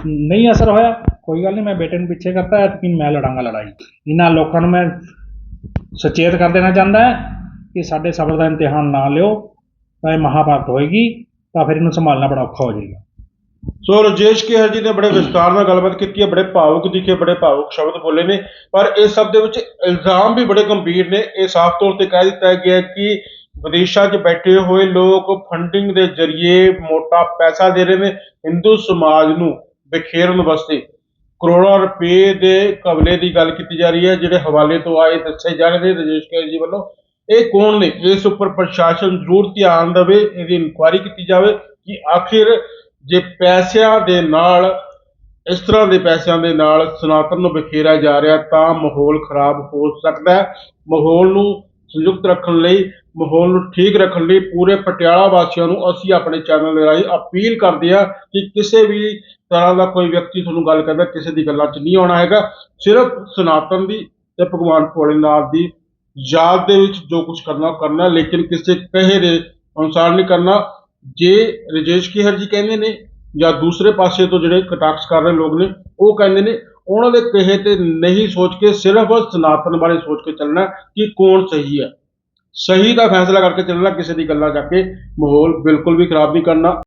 ਨਹੀਂ ਅਸਰ ਹੋਇਆ। ਕੋਈ ਗੱਲ ਨਹੀਂ ਮੈਂ ਬੇਟੇ ਨੂੰ ਪਿੱਛੇ ਕਰਤਾ ਹੈ ਕਿ ਮੈਂ ਲੜਾਂਗਾ ਲੜਾਈ। ਇਹਨਾਂ ਲੋਕਾਂ ਨੂੰ ਮੈਂ ਸੁਚੇਤ ਕਰ ਦੇਣਾ ਚਾਹੁੰਦਾ ਹੈ ਕਿ ਸਾਡੇ ਸਬਰ ਦਾ ਇਮਤਿਹਾਨ ਨਾ ਲਿਓ। ਤਾਂ ਇਹ ਮਹਾਭਾਰਤ ਹੋਏਗੀ। ਤਾਂ ਫਿਰ ਇਹਨੂੰ ਸੰਭਾਲਣਾ ਬੜਾ ਔਖਾ ਹੋ ਜਾਏਗਾ। ਸੋ ਰਜੇਸ਼ ਕੇਹਰ ਜੀ ਨੇ ਬੜੇ ਵਿਸਤਾਰ ਨਾਲ ਗੱਲਬਾਤ ਕੀਤੀ ਹੈ, ਬੜੇ ਭਾਵੁਕ ਦਿਖੇ, ਬੜੇ ਭਾਵੁਕ ਸ਼ਬਦ ਬੋਲੇ ਨੇ, ਪਰ ਇਸ ਸਭ ਦੇ ਵਿੱਚ ਇਲਜ਼ਾਮ ਵੀ ਬੜੇ ਗੰਭੀਰ ਨੇ। ਇਹ ਸਾਫ਼ ਤੌਰ ਤੇ ਕਹਿ ਦਿੱਤਾ ਗਿਆ ਕਿ ਵਿਦੇਸ਼ਾਂ 'ਚ ਬੈਠੇ ਹੋਏ ਲੋਕ ਫੰਡਿੰਗ ਦੇ ਜ਼ਰੀਏ ਮੋਟਾ ਪੈਸਾ ਦੇ ਰਹੇ ਨੇ ਹਿੰਦੂ ਸਮਾਜ ਨੂੰ ਬਿਖੇਰਨ ਵਾਸਤੇ। ਕਰੋੜਾਂ ਰੁਪਏ ਦੇ ਕਬਲੇ ਦੀ ਗੱਲ ਕੀਤੀ ਜਾ ਰਹੀ ਹੈ, ਜਿਹੜੇ ਹਵਾਲੇ ਤੋਂ ਆਏ ਦੱਸੇ ਜਾ ਰਹੇ ਨੇ। ਰਜੇਸ਼ ਕੇਹਰ ਜੀ ਵੱਲੋਂ ਇਹ ਕੌਣ ਨੇ? ਇਸ ਉੱਪਰ ਪ੍ਰਸ਼ਾਸਨ ਜ਼ਰੂਰ ਧਿਆਨ ਦੇਵੇ, ਇਹਦੀ ਇਨਕੁਆਇਰੀ ਕੀਤੀ ਜਾਵੇ ਕਿ ਆਖਿਰ ਜੇ ਪੈਸਿਆਂ ਦੇ ਨਾਲ, ਇਸ ਤਰ੍ਹਾਂ ਦੇ ਪੈਸਿਆਂ ਦੇ ਨਾਲ ਸਨਾਤਨ ਨੂੰ ਬਿਖੇਰਿਆ ਜਾ ਰਿਹਾ, ਤਾਂ ਮਾਹੌਲ ਖਰਾਬ ਹੋ ਸਕਦਾ ਹੈ। ਮਾਹੌਲ ਨੂੰ ਸੰਯੁਕਤ ਰੱਖਣ ਲਈ, ਮਾਹੌਲ ਨੂੰ ਠੀਕ ਰੱਖਣ ਲਈ ਪੂਰੇ ਪਟਿਆਲਾ ਵਾਸੀਆਂ ਨੂੰ ਅਸੀਂ ਆਪਣੇ ਚੈਨਲ ਦੇ ਰਾਹੀਂ ਅਪੀਲ ਕਰਦੇ ਹਾਂ ਕਿ ਕਿਸੇ ਵੀ ਤਰ੍ਹਾਂ ਦਾ ਕੋਈ ਵਿਅਕਤੀ ਤੁਹਾਨੂੰ ਗੱਲ ਕਰਦਾ, ਕਿਸੇ ਦੀ ਗੱਲਾਂ 'ਚ ਨਹੀਂ ਆਉਣਾ ਹੈਗਾ। ਸਿਰਫ ਸਨਾਤਨ ਦੀ ਤੇ ਭਗਵਾਨ ਭੋਲੇਨਾਥ ਦੀ ਯਾਦ ਦੇ ਵਿੱਚ ਜੋ ਕੁਝ ਕਰਨਾ ਉਹ ਕਰਨਾ, ਲੇਕਿਨ ਕਿਸੇ ਕਹੇ ਦੇ ਅਨੁਸਾਰ ਨਹੀਂ ਕਰਨਾ। ਜੇ ਰਜੇਸ਼ ਕਿਹਰ ਜੀ ਕਹਿੰਦੇ ਨੇ ਜਾਂ ਦੂਸਰੇ ਪਾਸੇ ਤੋਂ ਜਿਹੜੇ ਕਟਾਕਸ ਕਰ ਰਹੇ ਲੋਕ ਨੇ, ਉਹ ਕਹਿੰਦੇ ਨੇ, ਉਹਨਾਂ ਦੇ ਕਹੇ ਤੇ ਨਹੀਂ ਸੋਚ ਕੇ ਸਿਰਫ ਸਨਾਤਨ ਬਾਰੇ ਸੋਚ ਕੇ ਚੱਲਣਾ ਕਿ ਕੌਣ ਸਹੀ ਹੈ। ਸਹੀ ਦਾ ਫੈਸਲਾ ਕਰਕੇ ਚੱਲਣਾ, ਕਿਸੇ ਦੀ ਗੱਲਾਂ ਜਾ ਕੇ ਮਾਹੌਲ ਬਿਲਕੁਲ ਵੀ ਖਰਾਬ ਨਹੀਂ ਕਰਨਾ।